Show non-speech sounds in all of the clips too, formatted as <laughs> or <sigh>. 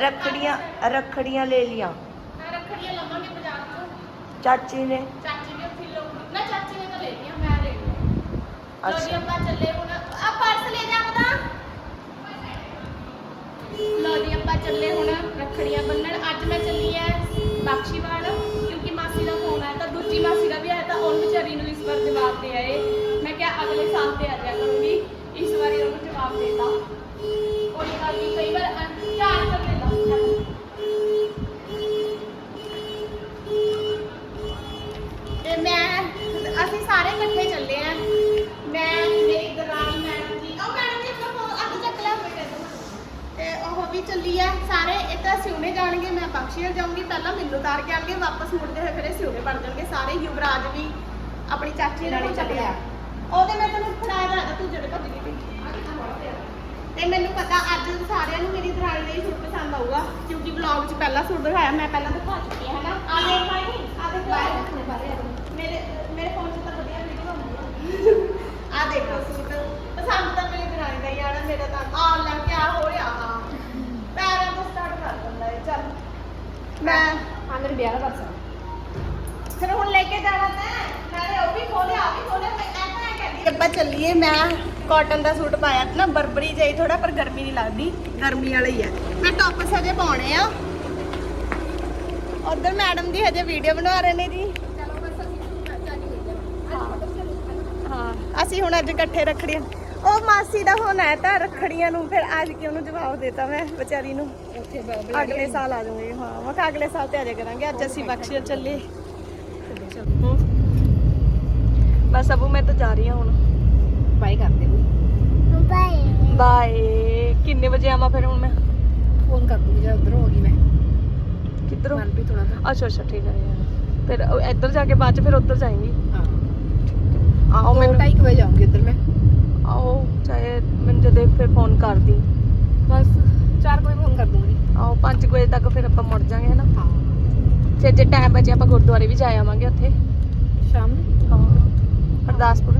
ਰੱਖੜੀਆਂ ਰੱਖੜੀਆਂ ਲੈ ਲੀਆਂ ਮੈਂ ਰੱਖੜੀਆਂ ਲਵਾਂਗੇ ਬਾਜ਼ਾਰ ਤੋਂ। ਚਾਚੀ ਨੇ? ਚਾਚੀ ਨੇ ਉੱਥੇ ਲੋ ਨਾ ਚਾਚੀ ਨੇ ਤਾਂ ਲੈ ਲਈਆਂ ਮੈਂ ਲੈ ਲਈਆਂ। ਜੀ ਅੱਛਾ। ਆਪਾਂ ਚੱਲੇ ਹੁਣ ਆ ਪਰਸ ਲੈ ਜਾ ਆਪਣਾ ਲੋ ਜੀ ਆਪਾਂ ਚੱਲੇ ਹੁਣ ਰੱਖੜੀਆਂ ਬੰਨਣ। ਅੱਜ ਮੈਂ ਚੱਲੀ ਐ ਬਖਸ਼ੀਵਾਲ ਕਿਉਂਕਿ ਮਾਸੀ ਦਾ ਫੋਨ ਆਇਆ ਤਾਂ ਦੂਜੀ ਮਾਸੀ ਦਾ ਵੀ ਆਇਆ ਤਾਂ ਉਹਨ ਵਿਚਾਰੀ ਨੂੰ ਇਸ ਵਾਰ ਜਵਾਬ ਦੇ ਆਏ। ਮੈਂ ਕਿਹਾ ਅਗਲੇ ਸਾਲ ਤੇ ਆ ਜਾਇਆ ਕਰੂੰਗੀ। ਇਸ ਵਾਰੀ ਉਹਨੂੰ ਜਵਾਬ ਦੇਤਾ ਕੋਈ ਗੱਲ ਨਹੀਂ ਕਈ ਵਾਰ ਅ- ਚਾਰ ਕਰ ਲੈਂਦਾ ਤੇ ਮੈਂ ਅਸੀਂ ਸਾਰੇ ਇਕੱਠੇ ਚੱਲੇ ਆ। ਮੈਂ ਮੇਰੀ ਦਰਾਣੀ ਮੈਡਮ ਜੀ ਉਹ ਮੈਡਮ ਜੀ ਫੋਨ ਅੱਗ ਚੱਕ ਲਿਆ। ਬੇਟੇ ਤੋਂ ਉਹ ਵੀ ਚੱਲੀ ਆ। ਸਾਰੇ ਇਹ ਤਾਂ ਸਿਉਣੇ ਜਾਣਗੇ ਮੈਂ ਬਖਸ਼ੀਰ ਜਾਊਂਗੀ। ਪਹਿਲਾਂ ਮੈਨੂੰ ਉਤਾਰ ਕੇ ਆਣਗੇ ਵਾਪਸ ਮੁੜਦੇ ਹੋਏ ਫਿਰ ਸਿਉਣੇ ਬਣ ਜਾਣਗੇ। ਸਾਰੇ ਯੁਵਰਾਜ ਵੀ ਆਪਣੀ ਚਾਚੀ ਨਾਲ ਚੱਲਿਆ ਉਹਦੇ ਮੈਂ ਤੈਨੂੰ ਫੜਾਇਆ ਤੂੰ ਜਿਹੜੇ ਭੱਜ ਗਈ। ਤੇ ਮੈਨੂੰ ਪਤਾ ਅੱਜ ਸਾਰਿਆਂ ਨੂੰ ਮੇਰੀ ਦਰਾਣੀ ਦਾ ਹੀ ਸੂਟ ਪਸੰਦ ਆਊਗਾ ਕਿਉਂਕਿ ਵਲੌਗ 'ਚ ਪਹਿਲਾ ਸੂਟ ਦਿਖਾਇਆ ਮੈਂ ਪਹਿਲਾਂ ਦਿਖਾ ਚੁੱਕੀ ਹਾਂ ਹਨਾ? ਆ ਦੇਖ ਭਾਈ ਆ ਦੇਖ ਮੇਰੇ ਮੇਰੇ ਫੋਨ 'ਚ ਤਾਂ ਵਧੀਆ ਵੀਡੀਓ ਆਉਂਦੀ ਆ। ਆ ਦੇਖੋ ਸੂਟ। ਪਸੰਦ ਤਾਂ ਮੇਰੀ ਦਰਾਣੀ ਦਾ ਹੀ ਆਣਾ ਮੇਰਾ ਤਾਂ ਆ ਲੈ ਕੇ ਆ ਹੋ ਰਿਹਾ ਆ ਪੈਰਾਂ ਤੋਂ ਸਟਾਰਟ ਕਰ ਦਿੰਦਾ ਇਹ ਚੱਲ। ਮੈਂ ਆ ਮੇਰੇ ਵਿਆਹ ਦਾ ਪਰਸ ਫਿਰ ਹੁਣ ਲੈ ਕੇ ਜਾਣਾ ਤੈਂ ਨਾਲੇ ਉਹ ਵੀ ਖੋਲਿਆ ਆ ਵੀ ਖੋਲਿਆ ਮੈਂ ਐਂ ਕਹਿੰਦੀ ਅੱਬਾ ਚੱਲੀਏ ਮੈਂ ਕਾਟਨ ਦਾ ਸੂਟ ਪਾਇਆ ਤੇ ਨਾ ਬਰਬਰੀ ਜਾਈ ਥੋੜਾ ਪਰ ਗਰਮੀ ਨਹੀਂ ਲੱਗਦੀ। ਗਰਮੀ ਵਾਲਾ ਹੀ ਆ ਮੈਂ ਟੌਪ ਸਜੇ ਪਾਉਣੇ ਆ। ਉਧਰ ਮੈਡਮ ਦੀ ਹਜੇ ਵੀਡੀਓ ਬਣਾ ਰਹੇ ਨੇ ਜੀ। ਅਸੀਂ ਹੋ ਹਾਂ ਹੁਣ ਅੱਜ ਇਕੱਠੇ ਰੱਖੜੀਆਂ। ਉਹ ਮਾਸੀ ਦਾ ਫੋਨ ਆਇਆ ਤਾਂ ਰੱਖੜੀਆਂ ਨੂੰ ਫਿਰ ਅੱਜ ਕਿ ਉਹਨੂੰ ਜਵਾਬ ਦੇਤਾ ਮੈਂ ਵਿਚਾਰੀ ਨੂੰ। ਅਗਲੇ ਸਾਲ ਆ ਜਾਵਾਂਗੇ ਹਾਂ ਮੈਂ ਅਗਲੇ ਸਾਲ ਤੇ ਆ ਜਾ ਕਰਾਂਗੇ ਅੱਜ ਅਸੀਂ ਬਖਸ਼ੀਰ ਚੱਲੇ। ਬਸ ਅਬੂ ਮੈਂ ਤਾਂ ਜਾ ਰਹੀ ਹਾਂ ਹੁਣ। ਬਾਈ ਕਰਦੇ ਹੋ। ਬਾਏ ਕਿੰਨੇ ਵਜੇ ਆਵਾਂ ਫਿਰ ਹੁਣ ਮੈਂ? ਫੋਨ ਕਰ ਦੂੰਗੀ ਜਦ ਉਧਰ ਹੋ ਗਈ ਮੈਂ। ਕਿੱਧਰੋਂ? ਮਨਪ੍ਰੀਤ ਹੋਣਾ ਦਾ ਅੱਛਾ ਅੱਛਾ ਠੀਕ ਹੈ ਯਾਰ ਫਿਰ ਉਹ ਇੱਧਰ ਜਾ ਕੇ ਬਾਅਦ ਚ ਫਿਰ ਉੱਧਰ ਜਾਏਂਗੀ। ਹਾਂ। ਆਓ ਮੈਂ ਮੈਨੂੰ। 2:30 ਵਜੇ ਜਾਊਂਗੀ ਉਧਰ ਮੈਂ। ਆਓ ਚਾਹੇ ਮੈਨੂੰ ਜਦੇ ਫਿਰ ਫੋਨ ਕਰ ਦੀ। ਬਸ 4 ਵਜੇ ਫੋਨ ਕਰ ਦੂੰਗੀ। ਆਓ 5 ਵਜੇ ਤੱਕ ਫਿਰ ਆਪਾਂ ਮੁੜ ਜਾਾਂਗੇ ਹਨਾ? ਹਾਂ। ਫਿਰ ਜੇ ਟਾਈਮ ਬਚੇ ਆਪਾਂ ਗੁਰਦੁਆਰੇ ਵੀ ਜਾ ਆਵਾਂਗੇ ਉੱਥੇ। ਸ਼ਾਮ ਨੂੰ? ਹਾਂ। ਹਰਦਾਸਪੁਰ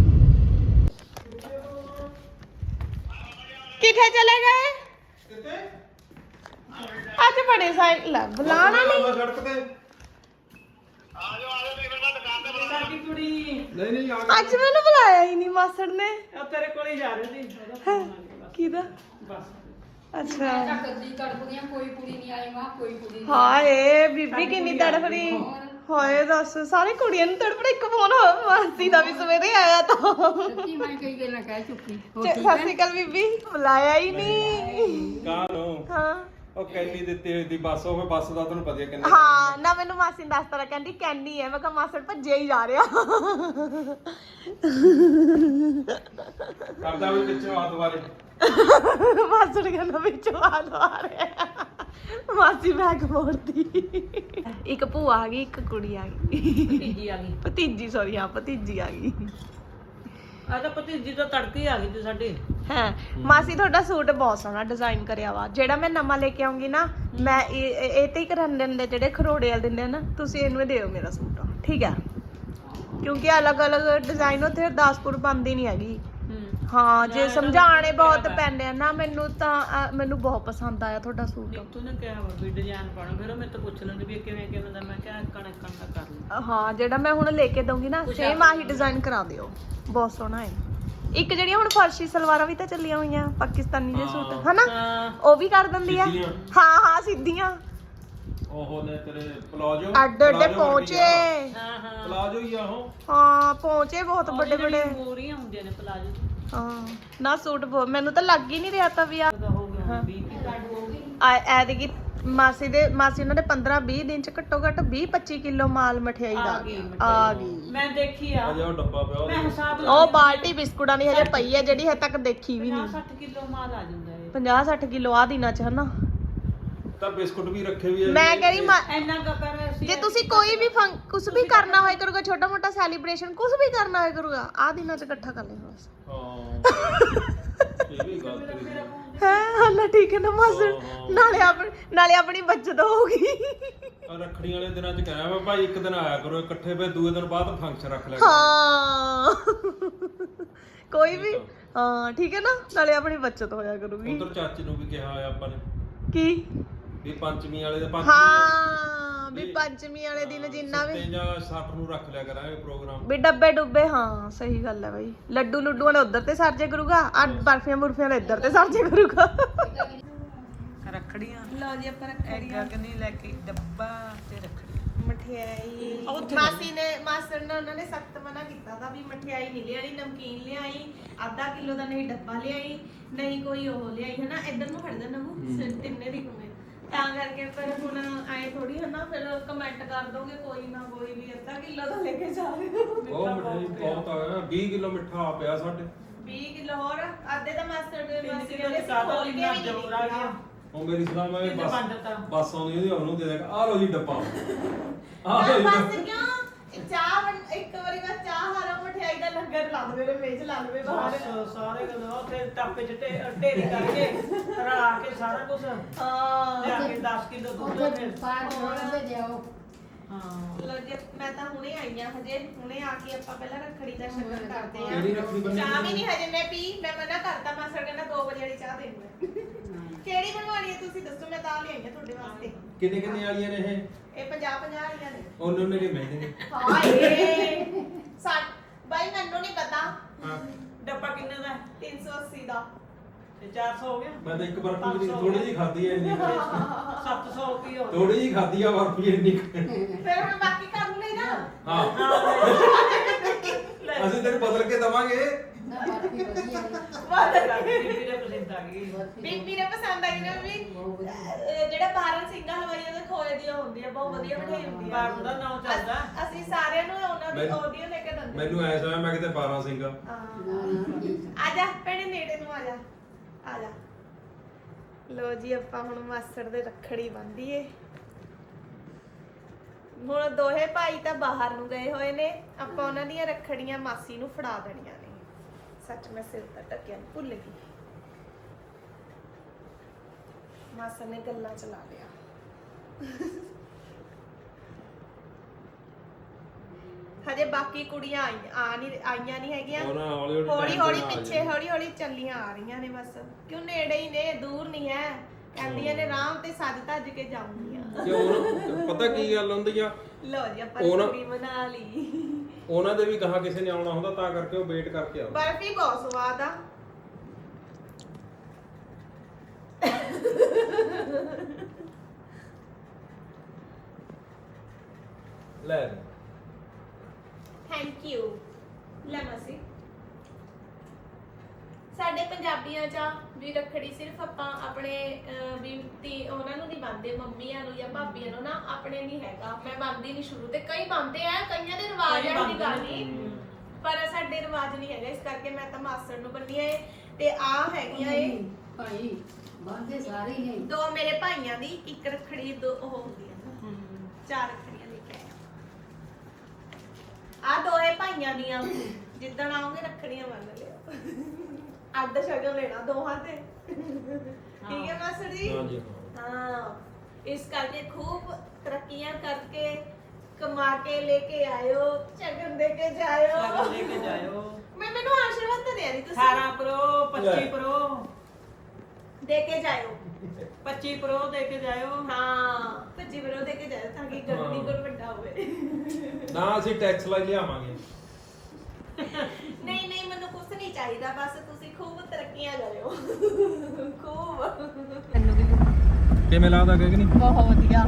ਕਿੱਥੇ ਚਲੇ ਗਏ ਕਿੱਥੇ ਅੱਜ ਬੜੇ ਸਾਈਡ ਲਾ ਬੁਲਾਣਾ ਨਹੀਂ ਸੜਕ ਤੇ ਨਹੀਂ ਨਹੀਂ ਆ ਅੱਜ ਮੈਨੂੰ ਬੁਲਾਇਆ ਹੀ ਨਹੀਂ ਮਾਸੜ ਨੇ ਤੇਰੇ ਕੋਲ ਹੀ ਜਾ ਰਹੇ ਸੀ ਕਿਹਦਾ ਬਸ ਅੱਛਾ ਕੱਦੀ ਤੜਕਦੀਆਂ ਕੋਈ ਕੁੜੀ ਨਹੀਂ ਆਈ ਮਾਂ ਕੋਈ ਕੁੜੀ ਹਾਏ ਬੀਬੀ ਕਿੰਨੀ ਤੜਫੜੀ ਹਾਏ ਦੱਸ ਸਾਰੇ ਕੁੜੀਆਂ ਨੂੰ ਤੜਫੜਾ ਇੱਕ ਫੋਨ ਮਾਸੀ ਦਾ ਵੀ ਸਵੇਰੇ ਆਇਆ ਤਾਂ। ਸੱਚੀ ਮੈਂ ਕਈ ਗੱਲਾਂ ਕਹਿ ਚੁੱਕੀ। ਚ- ਸਤਿ ਸ਼੍ਰੀ ਅਕਾਲ ਬੀਬੀ ਬੁਲਾਇਆ ਹੀ ਨਹੀਂ। ਕਾਂ ਨੂੰ ਹਾਂ। ਉਹ ਕੈਨੀ ਦਿੱਤੀ ਹੋਈ ਦੀ ਬੱਸ ਉਹ ਬੱਸ ਦਾ ਤੁਹਾਨੂੰ ਪਤਾ ਹੀ ਹੈ ਕਿੰਨੇ ਹਾਂ ਨਾ ਮੈਨੂੰ ਮਾਸੀ ਨੇ ਦੱਸਤਾ ਕਹਿੰਦੀ ਕੈਨੀ ਹੈ। ਮੈਂ ਕਿਹਾ ਮਾਸੜ ਭੱਜਿਆ ਹੀ ਜਾ ਰਿਹਾ। ਕਰਦਾ ਵੀ ਪਿੱਛੋਂ ਆ ਦੁਬਾਰੇ ਮਾਸੜ ਕਹਿੰਦਾ ਵਿੱਚੋਂ ਆ ਲਵਾ ਰਿਹਾ ਮਾਸੀ ਬੈਗ ਮੋੜਦੀ ਇੱਕ ਭੂਆ ਆ ਗਈ ਇੱਕ ਕੁੜੀ ਆ ਗਈ। ਭਤੀਜੀ ਆ ਗਈ। ਭਤੀਜੀ ਸੌਰੀ ਹਾਂ ਭਤੀਜੀ ਆ ਗਈ। ਆ ਤਾਂ ਭਤੀਜੀ ਤਾਂ ਤੜਕੇ ਆ ਗਈ ਤੇ ਸਾਡੇ। ਹੈ ਮਾਸੀ ਤੁਹਾਡਾ ਸੂਟ ਬਹੁਤ ਸੋਹਣਾ ਡਿਜ਼ਾਈਨ ਕਰਿਆ ਵਾ। ਜਿਹੜਾ ਮੈਂ ਨਵਾਂ ਲੈ ਕੇ ਆਉਂਗੀ ਨਾ ਮੈਂ ਇਹ ਤੇ ਹੀ ਕਰਨ ਦਿੰਦੇ ਜਿਹੜੇ ਖਰੋੜੇ ਵਾਲੇ ਦਿੰਦੇ ਆ ਨਾ ਤੁਸੀਂ ਇਹਨੂੰ ਹੀ ਦਿਓ ਮੇਰਾ ਸੂਟ। ਠੀਕ ਹੈ? ਕਿਉਂਕਿ ਅਲੱਗ-ਅਲੱਗ ਡਿਜ਼ਾਈਨ ਉੱਥੇ ਹਰਦਾਸਪੁਰ ਪਾਉਂਦੀ ਨਹੀਂ ਹੈਗੀ। ਹੂੰ ਜੇ ਸਮਝਾਣੇ ਬਹੁਤ ਪੈਂਦੇ ਆ ਨਾ ਮੈਨੂੰ ਤਾਂ ਮੈਨੂੰ ਬਹੁਤ ਪਸੰਦ ਆਇਆ ਤੁਹਾਡਾ ਸੂਟ। ਤੂੰ ਨੇ ਕਿਹਾ ਵਾ ਵੀ ਡਿਜ਼ਾਈਨ ਪਾਣਾ ਫਿਰ ਉਹ ਮੇਰੇ ਤੋਂ ਪੁੱਛ ਲੈਂਦੇ ਵੀ ਇਹ ਕਿਵੇਂ ਕਿਵੇਂ ਦਾ ਮੈਂ ਕਿਹਾ ਕਣ ਕਣ ਦਾ ਕਰ ਲਈ ਹਾਂ ਜਿਹੜਾ ਮੈਂ ਹੁਣ ਲੈ ਕੇ ਦਊਂਗੀ ਨਾ ਸੇਮ ਆਹੀ ਡਿਜ਼ਾਈਨ ਕਰਾ ਦਿਓ। ਬਹੁਤ ਸੋਹਣਾ ਹੈ। ਇੱਕ ਜਿਹੜੀਆਂ ਹੁਣ ਫਰਸ਼ੀ ਸਲਵਾਰਾਂ ਵੀ ਤਾਂ ਚੱਲੀਆਂ ਹੋਈਆਂ ਪਾਕਿਸਤਾਨੀ ਦੇ ਸੂਟ ਹਨਾ? ਉਹ ਵੀ ਕਰ ਦਿੰਦੀ ਆ? ਸਿੱਧੀਆਂ। ਹਾਂ ਹਾਂ ਸਿੱਧੀਆਂ। ਉਹ ਨੇ ਤੇਰੇ ਪਲਾਜੋ ਅੱਡ ਅੱਡੇ ਪਹੁੰਚੇ। ਹਾਂ ਹਾਂ। ਪਲਾਜੋ ਹੀ ਆ ਉਹ। ਹਾਂ ਪਹੁੰਚੇ ਬਹੁਤ ਵੱਡੇ ਵੱਡੇ। ਮੋਰੀਆਂ ਹੁੰਦੀਆਂ ਨੇ ਪਲਾਜੋ ਚ ਹਾਂ। ਨਾ ਸੂਟ ਬਹੁਤ ਮੈਨੂੰ ਤਾਂ ਲੱਗ ਹੀ ਨਹੀਂ ਰਿਹਾ ਤਾਂ ਵੀ ਆ ਹੋ ਗਿਆ 20 ਕੀ ਕੱਢ ਹੋ ਗਈ ਐਦਗੀ ਮਾਸੀ ਦੇ ਮਾਸੀ ਉਹਨਾਂ ਦੇ 15 20 ਦਿਨ ਚ ਘੱਟੋ ਘੱਟ 20 25 ਕਿਲੋ ਮਾਲ ਮਠਿਆਈ ਦਾ। ਆ ਗਈ ਆ ਗਈ। ਮੈਂ ਦੇਖੀ ਆ। ਅਜੇ ਉਹ ਡੱਬਾ ਪਿਆ ਮੈਂ ਉਹਦੇ ਹਿਸਾਬ ਉਹ ਬਾਲਟੀ ਬਿਸਕੁਟਾਂ ਦੀ ਹਜੇ ਪਈ ਹੈ ਜਿਹੜੀ ਹਜੇ ਤੱਕ ਦੇਖੀ ਵੀ 50 ਨਹੀਂ। 60 ਕਿਲੋ ਮਾਲ ਆ ਜਾਂਦਾ ਹੈ 50 60 ਕਿਲੋ ਆ ਦਿਨਾਂ ਚ ਹਨਾ। ਤਾਂ ਬਿਸਕੁਟ ਵੀ ਰੱਖੇ ਵੀ ਆ। ਮੈਂ। ਕਹਿੰਦੀ ਮਾ- ਇੰਨਾ ਕੁ ਕਰ ਅਸੀਂ ਜੇ ਤੁਸੀਂ ਕੋਈ ਵੀ ਕੁਝ ਵੀ ਕਰਨਾ ਹੋਏ ਕਰੂਗਾ ਛੋਟਾ ਮੋਟਾ ਸੈਲੀਬ੍ਰੇਸ਼ਨ ਕੁਝ ਵੀ ਕਰਨਾ ਹੋਏ ਕਰੂਗਾ ਆ ਦਿਨਾਂ ਚ ਇਕੱਠਾ ਕਰ ਲਿਓ ਬਸ। ਹਾਂ। ਇਹ ਵੀ ਗੱਲ ਤੇਰੀ ਹੈ ਹੱਲਾ ਠੀਕ ਹੈ ਨਾ ਮਾਸੜ ਨਾਲੇ ਆਪਣੀ ਨਾਲੇ ਆਪਣੀ ਬੱਚਤ ਹੋਊਗੀ। ਆ ਰੱਖੜੀ ਵਾਲੇ ਦਿਨਾਂ ਚ ਕਹਿਆ ਵਾ ਭਾਈ ਇੱਕ ਦਿਨ ਆਇਆ ਕਰੋ ਇਕੱਠੇ ਫੇ ਦੂਏ ਦਿਨ ਬਾਅਦ ਫੰਕਸ਼ਨ ਰੱਖ ਲਿਆ ਕਰੋ। ਹਾਂ। ਕੋਈ ਵੀ ਹਾਂ ਠੀਕ ਹੈ ਨਾ? ਨਾਲੇ ਆਪਣੀ ਬੱਚਤ ਹੋਇਆ ਕਰੂਗੀ। ਉਧਰ ਚਾਚੀ ਨੂੰ ਵੀ ਕਿਹਾ ਹੋਇਆ ਆਪਾਂ ਨੇ। ਕੀ? ਵੀ ਪੰਚਮੀ ਵਾਲੇ ਦੇ ਪੰਜ ਹਾਂ ਵੀ ਪੰਚਮੀ ਵਾਲੇ ਦਿਨ ਜਿੰਨਾ ਵੀ ਜਾਂ 60 ਨੂੰ ਰੱਖ ਲਿਆ ਕਰਾਂਗੇ ਪ੍ਰੋਗਰਾਮ। ਵੀ ਡੱਬੇ ਡੁੱਬੇ ਹਾਂ ਸਹੀ ਗੱਲ ਹੈ ਬਾਈ। ਲੱਡੂ ਲੁੱਡੂ ਵਾਲੇ ਉਧਰ ਤੇ ਸਰਜੇ ਕਰੂਗਾ ਆ ਬਰਫੀਆਂ ਬੁਰਫੀਆਂ ਵਾਲੇ ਇੱਧਰ ਤੇ ਸਰਜੇ ਕਰੂਗਾ। ਰੱਖੜੀਆਂ। ਲਓ ਜੀ ਆਪਾਂ ਐਗਾ ਕਿ ਨਹੀਂ ਲੈ ਕੇ ਡੱਬਾ ਤੇ ਰੱਖੜੀ ਮਠਿਆਈ। ਮਾਸੀ ਨੇ ਮਾਸਟਰ ਨੇ ਉਹਨਾਂ ਨੇ ਸਖਤ ਮਨਾ ਕੀਤਾ ਤਾਂ ਵੀ ਮਠਿਆਈ ਨਹੀਂ ਲਿਆਣੀ ਨਮਕੀਨ ਲਿਆਈ ਅੱਧਾ ਕਿਲੋ ਦਾ ਨਹੀਂ ਡੱਬਾ ਲਿਆਈ ਨਹੀਂ ਕੋਈ ਉਹ ਲਿਆਈ ਹਨਾ? ਇੱਧਰ ਨੂੰ ਖੜ ਜਾਣਾ ਮੂੰਹ ਸਿਰ ਤਿੰਨੇ ਦੀ ਘੁੰਮੇ ਤਾਂ ਕਰਕੇ ਪਰ ਹੁਣ ਆਏ ਥੋੜੀ ਹਨਾ ਫਿਰ ਕਮੈਂਟ ਕਰ ਦੋਗੇ ਕੋਈ ਨਾ ਕੋਈ ਵੀ ਅੱਧਾ ਕਿਲੋ ਦਾ ਲੈ ਕੇ ਜਾ ਰਹੇ ਹੋ। ਉਹ ਮਿਠਾਈ ਬਹੁਤ ਆ 20 ਕਿਲੋ ਮਿੱਠਾ ਆ ਪਿਆ ਸਾਡੇ। 20 ਕਿਲੋ ਹੋਰ ਅੱਧੇ ਤਾਂ ਮਾਸਟਰ ਦੇ ਮਾਸੀ ਦੀ ਸੀ ਕਾਹਦਾ ਖੋਲ ਕੇ ਇੰਨਾ ਜ਼ੋਰ ਆ ਗਿਆ। ਉਹ ਮੇਰੀ ਸਲਾਹ ਮੈਂ ਕਿੰਨੇ ਬਸ ਤਾ? ਬਸ ਆਉਂਦੀ ਉਹਦੀ ਉਹਨੂੰ ਦੇ ਦੇ। ਆ ਲਓ ਜੀ ਡੱਬਾ। ਆ ਨਾ ਲਓ ਜੀ। ਬਸ। ਕਿਉਂ? ਚਾਹ ਬਣ- ਇੱਕ ਵਾਰੀ ਬਸ ਚਾਹ ਹਾਰਾ ਮਠਿਆਈ ਦਾ ਲੰਗਰ ਲਾ ਦਵੇ ਮੇਜ਼ ਲਾ ਦਵੇ ਬਾਹਰ। ਬਸ ਸਾਰੇ ਗੱਲ ਉੱਥੇ ਟੱਪੇ ਚ ਢੇ- ਢੇਰੀ ਕਰਕੇ ਰਲਾ ਕੇ ਸਾਰਾ ਕੁਝ ਹਾਂ। ਲਿਆ ਕੇ 10 ਕਿਲੋ ਦੁੱਧ ਉੱਥੇ ਫਿਰ। ਪਾਰ ਜੋੜ ਦੇ ਜਾਓ। ਹਾਂ। ਲੋ ਜੀ ਮੈਂ ਤਾਂ ਹੁਣੇ ਆਈ ਆ ਹਜੇ ਹੁਣੇ ਆ ਕੇ ਆਪਾਂ ਪਹਿਲਾਂ ਰੱਖੜੀ ਦਾ ਸ਼ਗਨ ਕਰਦੇ ਆ ਕਿਹੜੀ ਰੱਖੜੀ ਬੰਨੀ ਚਾਹ ਵੀ ਨਹੀਂ ਹਜੇ ਮੈਂ ਪੀ ਮੈਂ ਮਨਾ ਕਰਤਾ ਮਾਸੜ ਕਹਿੰਦਾ 2 ਵਜੇ ਵਾਲੀ ਚਾਹ ਦੇਣੀ ਮੈਂ ਕਿਹੜੀ ਬਣਵਾਣੀ ਹੈ ਤੁਸੀਂ ਦੱਸੋ ਮੈਂ ਤਾਂ ਲਿਆਈ ਆ ਤੁਹਾਡੇ ਵਾਸਤੇ। ਕਿੰਨੇ ਕਿੰਨੇ ਵਾਲੀਆਂ ਨੇ ਇਹ? ਇਹ 50 50 ਵਾਲੀਆਂ ਨੇ। ਉਹਨੇ ਉਹਨੇ ਕਿ ਮਹਿੰਦੇ ਨੇ ਹਾਏ ਸਾ ਬਾਈ ਮੈਨੂੰ ਨਹੀਂ ਪਤਾ। ਹਾਂ। ਡੱਬਾ ਕਿੰਨੇ ਦਾ ਹੈ? 380 ਦਾ। ਤੇ 400 ਹੋ ਗਿਆ? ਮੈਂ ਤਾਂ ਇੱਕ ਬਰਫੀ ਥੋੜੀ ਜਿਹੀ ਖਾਧੀ ਐ ਇੰਨੀ 700 ਕੀ ਹੋ ਥੋੜੀ ਜਿਹੀ ਖਾਧੀ ਆ ਬਰਫੀ ਇੰਨੀ। ਫਿਰ ਹੁਣ ਬਾਕੀ ਕਰ ਲਈ ਨਾ। ਹਾਂ। ਅਸੀਂ ਤੈਨੂੰ ਬਦਲ ਕੇ ਦਵਾਂਗੇ। ਬੀਬੀ ਦੇ ਪਸੰਦ ਆ ਗਈ। ਬਰਫੀ ਬੀਬੀ ਨੇ ਪਸੰਦ ਆਈ ਨਾ ਵੀ ਜਿਹੜਾ ਬਾਰਨ ਸਿੰਘਾ ਹਲਵਾਈ ਉਹਦੇ ਖੋਏ ਦੀ ਹੁੰਦੀ ਆ ਬਹੁਤ ਵਧੀਆ ਮਠਿਆਈ ਹੁੰਦੀ ਆ ਬਾਰਨ ਦਾ ਨਾਮ ਚੱਲਦਾ। ਅਸ- ਸਾਰਿਆਂ ਨੂੰ ਉਹਨਾਂ ਦੀ ਆਡੀਓ ਲੈ ਕੇ ਦਿੰਦੇ। ਮੈਨੂੰ ਐ ਹੋਇਆ ਮੈਂ ਕਿਤੇ 12 ਸਿੰਘਾ ਆ ਜਾ ਭੈਣੇ ਨੇੜੇ ਨੂੰ ਆ ਜਾ। ਆ ਜਾ। ਲੋ ਜੀ, ਆਪਾਂ ਹੁਣ ਮਾਸੜ ਦੇ ਰੱਖੜੀ ਬੰਦੀਏ ਹੁਣ ਦੋਹੇ ਭਾਈ ਤਾਂ ਬਾਹਰ ਨੂੰ ਗਏ ਹੋਏ ਨੇ। ਆਪਾਂ ਉਹਨਾਂ ਦੀਆਂ ਰੱਖੜੀਆਂ ਮਾਸੀ ਨੂੰ ਫੜਾ ਦੇਣੀਆਂ ਨੇ। ਸੱਚ ਮੈਂ ਸਿਰ ਤਾਂ ਟਕਿਆ ਨੂੰ, ਭੁੱਲ ਗਈ। ਮਾਸਾ ਨੇ ਗੱਲਾਂ ਚਲਾ ਲਿਆ। ਹਜੇ ਬਾਕੀ ਕੁੜੀਆਂ ਆਈ- ਆ ਨਹੀਂ ਆਈਆਂ ਨਹੀਂ ਹੈਗੀਆਂ। ਹੌਲੀ ਹੌਲੀ ਹੌਲੀ time ਹੌਲੀ ਨਾਲ ਆ ਪਿੱਛੇ। ਹੌਲੀ ਹੌਲੀ ਚੱਲੀਆਂ ਆ ਰਹੀਆਂ ਨੇ ਬਸ। ਕਿਉਂ ਨੇੜੇ ਹੀ ਨੇ ਦੂਰ ਨਹੀਂ ਹੈ ਕਹਿੰਦੀਆਂ ਨੇ ਰਾਮ ਤੇ ਸੱਜ ਧੱਜ ਕੇ ਉਹ ਪਤਾ ਕੀ ਗੱਲ ਹੁੰਦੀ ਆ? ਲੋ ਜੀ ਆਪਾਂ ਉਹ ਨਾ- ਬਣਾ ਲਈ। ਉਹਨਾਂ ਦੇ ਵੀ ਕਹਾ ਕਿਸੇ ਨੇ ਆਉਣਾ ਹੁੰਦਾ ਤਾਂ ਕਰਕੇ ਉਹ ਵੇਟ ਕਰਕੇ ਆਉਂਦੇ। ਬਰਫੀ ਬਹੁਤ ਸਵਾਦ ਆ। ਲੈ ਲੈ। ਥੈਂਕ ਯੂ ਲੈ ਮਾਸੀ ਸਾਡੇ ਪੰਜਾਬੀਆਂ ਚ ਆ ਵੀ ਰੱਖੜੀ ਸਿਰਫ ਆਪਾਂ ਆਪਣੇ ਵੀ ਤੀ ਉਹਨਾਂ ਨੂੰ ਨਹੀਂ ਬੰਨਦੇ ਮੰਮੀਆਂ ਨੂੰ ਜਾਂ ਭਾਬੀਆਂ ਨੂੰ ਨਾ ਆਪਣੇ ਨਹੀਂ ਹੈਗਾ। ਮੈਂ ਬੰਨਦੀ ਨਹੀਂ ਸ਼ੁਰੂ ਤੇ ਕਈ ਬੰਨਦੇ ਆ ਕਈਆਂ ਦੇ ਰਿਵਾਜ ਆ ਦੀ ਗੱਲ। ਨਹੀਂ ਪਰ ਸਾਡੇ ਰਿਵਾਜ ਨਹੀਂ ਹੈਗਾ ਇਸ ਕਰਕੇ ਮੈਂ ਤਾਂ ਮਾਸਟਰ ਨੂੰ ਬੰਨੀ ਏ ਤੇ ਆ ਹੈਗੀਆਂ ਏ ਭਾਈ ਬੰਦੇ ਸਾਰੇ ਹੀ ਨੇ। ਦੋ ਮੇਰੇ ਭਾਈਆਂ ਦੀ ਇੱਕ ਰੱਖੜੀ ਦੋ ਉਹ ਹੁੰਦੀ ਆ ਚਾਰ ਰੱਖੜੀਆਂ ਲੈ ਕੇ ਆ। ਦੋਏ ਭਾਈਆਂ ਦੀਆਂ। ਜਿੱਦਣ ਆਉਂਗੇ ਰੱਖੜੀਆਂ ਬੰਨ ਲਿਓ। ਅੱਧ ਸ਼ਗਨ ਲੈਣਾ ਦੋਹਾਂ ਤੇ। ਠੀਕ ਹੈ ਮਾਸਟਰ ਜੀ? ਹਾਂਜੀ ਹਾਂ ਹਾਂ। ਇਸ ਕਰਕੇ ਖੂਬ ਤਰੱਕੀਆਂ ਕਰਕੇ ਕਮਾ ਕੇ ਲੈ ਕੇ ਆਇਓ ਸ਼ਗਨ ਦੇ ਕੇ ਜਾਇਓ। ਲਗਨ ਲੈ ਕੇ ਜਾਇਓ। ਮੈਂ ਮੈਨੂੰ ਆਸ਼ੀਰਵਾਦ ਤਾਂ ਦੇ ਰਹੀ ਤੁਸੀਂ। 18 ਪ੍ਰੋ 25 ਪ੍ਰੋ ਦੇ ਕੇ ਜਾਇਓ। 25 ਪ੍ਰੋ ਦੇ ਕੇ ਜਾਇਓ। ਹਾਂ ਭੱਜੀ ਬਰੋ ਦੇ ਕੇ ਜਾਇਓ ਤਾਂ ਕਿ ਗਰਮੀ ਕੋਲ ਵੱਡਾ ਹੋਵੇ। ਨਾ ਅਸੀਂ ਟੈਕਸ ਲਈ ਲਿਆਵਾਂਗੇ ਨਹੀਂ ਨਹੀਂ ਮੈਨੂੰ ਕੁਝ ਨਹੀਂ ਚਾਹੀਦਾ ਬਸ ਤੁਸੀਂ ਖੂਬ ਤਰੱਕੀਆਂ ਕਰਿਓ। ਖੂਬ। ਕਿਵੇਂ ਲੱਗਦਾ ਕਿ ਨਹੀਂ? ਬਹੁਤ ਵਧੀਆ।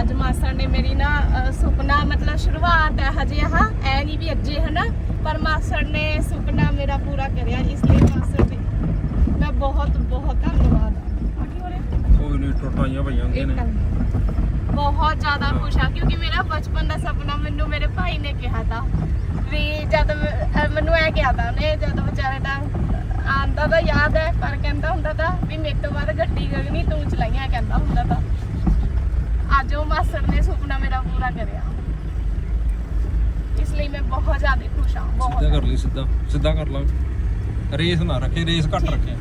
ਅੱਜ ਮਾਸੜ ਨੇ ਮੇਰੀ ਨਾ ਅ, ਸੁਪਨਾ ਮਤਲਬ ਸ਼ੁਰੂਆਤ ਹੈ ਹਜੇ ਆਹ ਐ ਨਹੀਂ ਵੀ ਅੱਜੇ ਹਨਾ? ਪਰ ਮਾਸੜ ਨੇ ਸੁਪਨਾ ਮੇਰਾ ਪੂਰਾ ਕਰਿਆ ਇਸ ਲਈ ਮਾਸੜ ਦੀ ਮੈਂ ਬਹੁਤ ਬਹੁਤ ਧੰਨਵਾਦ। ਆ ਕੀ ਹੋ ਰਿਹਾ ਕੋਈ ਨਹੀਂ ਟੁੱਟਾਈਆਂ ਪਈਆਂ ਹੁੰਦੀਆਂ ਨੇ। ਬਹੁਤ ਜ਼ਿਆਦਾ ਖੁਸ਼ ਆ ਕਿਉਂਕਿ ਮੇਰਾ ਬਚਪਨ ਦਾ ਸੁਪਨਾ ਮੈਨੂੰ ਮੇਰੇ ਭਾਈ ਨੇ ਕਿਹਾ ਤਾ। ਵੀ ਜਦ ਮੈਂ- ਅਹ ਮੈਨੂੰ ਐ ਕਿਹਾ ਤਾ ਉਹਨੇ ਜਦ ਵਿਚਾਰੇ ਤਾਂ ਆਂਦਾ ਤਾਂ ਯਾਦ ਹੈ ਪਰ ਕਹਿੰਦਾ ਹੁੰਦਾ ਤਾਂ ਵੀ ਮੇਰੇ ਤੋਂ ਬਾਅਦ ਗੱਡੀ ਗਗਨੀ ਤੂੰ ਚਲਾਈਆਂ ਕਹਿੰਦਾ ਹੁੰਦਾ ਤਾਂ। ਅੱਜ ਉਹ ਮਾਸੜ ਨੇ ਸੁਪਨਾ ਮੇਰਾ ਪੂਰਾ ਕਰਿਆ। ਇਸ ਲਈ ਮੈਂ ਬਹੁਤ ਜ਼ਿਆਦਾ ਖੁਸ਼ ਹਾਂ ਬਹੁਤ ਸਿੱਧਾ ਕਰ ਲਈ ਸਿੱਧਾ ਸਿੱਧਾ ਕਰ ਲਾ। ਰੇਸ ਨਾ ਰੱਖੇ ਰੇਸ ਘੱਟ ਰੱਖੇ।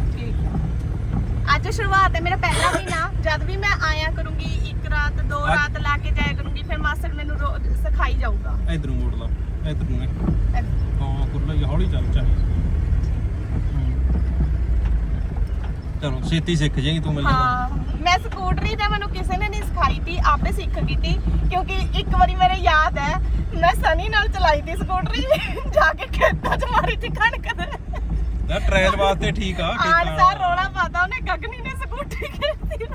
ਅੱਜ ਸ਼ੁਰੂਆਤ ਹੈ ਮੇਰਾ ਪਹਿਲਾ ਮਹੀਨਾ ਜਦ ਵੀ ਮੈਂ ਆਇਆ ਕਰੂੰਗੀ ਇੱਕ ਰਾਤ ਦੋ ਅੱਜ- ਰਾਤ ਲਾ ਕੇ ਜਾਇਆ ਕਰੂੰਗੀ ਫਿਰ ਮਾਸੜ ਮੈਨੂੰ ਰੋਜ਼ ਸਿਖਾਈ ਜਾਊਗਾ। ਇਧਰ ਮੋੜ ਲਾ। ਇਧਰ ਨੂੰ ਐ- ਹਾਂ ਕੁਰਲਾ ਹੀ ਹੌਲੀ ਚੱਲ ਚਾਹੇ। ਚਲੋ ਛੇਤੀ ਸਿੱਖ ਜਾਏਗੀ ਤੂੰ ਮਿਲ ਹਾਂ ਮੈਂ ਸਕੂਟਰੀ ਤਾਂ ਮੈਨੂੰ ਕਿਸੇ ਨੇ ਨਹੀਂ ਸਿਖਾਈ ਤੀ ਆਪੇ ਸਿੱਖ ਗਈ ਤੀ ਕਿਉਂਕਿ ਇੱਕ ਵਾਰੀ ਮੇਰੇ ਯਾਦ ਹੈ ਮੈਂ ਸਨੀ ਨਾਲ ਚਲਾਈ ਤੀ ਸਕੂਟਰੀ ਜਾ ਕੇ ਖੇਤਾਂ 'ਚ ਮਾਰੀ ਤੀ ਕਣਕ ਦੇ। ਨਾ ਟ੍ਰਾਇਲ ਵਾਸਤੇ ਠੀਕ ਆ ਆਣ ਸਾਰ ਰੋਲਾ ਪਾਤਾ ਉਹਨੇ ਗਗਨੀ ਨੇ ਸਕੂਟਰੀ ਖੇਤੀ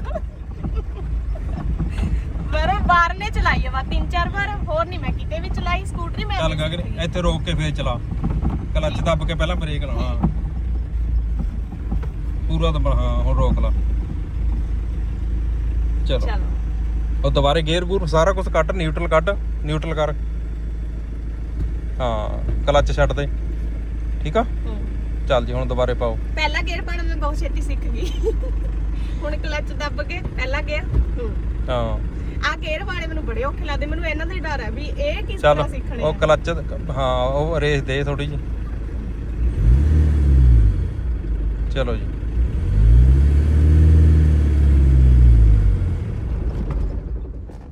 ਮੇਰੇ ਬਾਰ ਨੇ ਚਲਾਈ ਆ ਵਾ ਤਿੰਨ ਚਾਰ ਵਾਰ ਹੋਰ ਨਹੀਂ ਮੈਂ ਵੀ ਚਲਾਈ ਸਕੂਟਰੀ ਮੈਂ ਚੱਲ ਨਹੀਂ ਗਗਨ ਸਿੱਖੀ। ਇੱਥੇ ਰੋਕ ਕੇ ਫੇਰ ਚਲਾ। ਕਲੱਚ ਦੱਬ ਕੇ ਪਹਿਲਾਂ ਬ੍ਰੇਕ ਲਾਉਣਾ। ਪੂਰਾ ਦਬਾ ਹਾਂ ਹੁਣ ਰੋਕ ਲਾ। ਚਲੋ। ਚਲੋ। ਉਹ ਦੁਬਾਰੇ ਗੇਅਰ ਗੂਰ ਸਾਰਾ ਕੁਝ ਕੱਟ ਨਿਊਟਰਲ ਕੱਟ ਨਿਊਟਰਲ ਕਰ। ਹਾਂ ਕਲੱਚ ਛੱਡ ਦੇ। ਠੀਕ ਆ। ਚੱਲ ਜੀ ਹੁਣ ਦੁਬਾਰੇ ਪਾਓ। ਪਹਿਲਾ ਗੇਅਰ ਪਾਉਣਾ ਮੈਂ ਬਹੁਤ ਛੇਤੀ ਸਿੱਖ ਗਈ। ਹੁਣ ਕਲੱਚ ਦੱਬ ਕੇ ਪਹਿਲਾ ਗੇਅਰ। ਹਾਂ। ਆ ਗੇਅਰ ਵਾਲੇ ਮੈਨੂੰ ਬੜੇ ਔਖੇ ਲੱਗਦੇ ਮੈਨੂੰ ਇਹਨਾਂ ਦਾ ਹੀ ਡਰ ਹੈ ਵੀ ਇਹ ਕਿਸ ਚੱਲ ਤਰ੍ਹਾਂ ਸਿੱਖਣੇ ਉਹ ਆ। ਕਲੱਚ ਹਾਂ ਉਹ ਰੇਸ ਦੇ ਥੋੜੀ ਜੀ ਚਲੋ ਜੀ।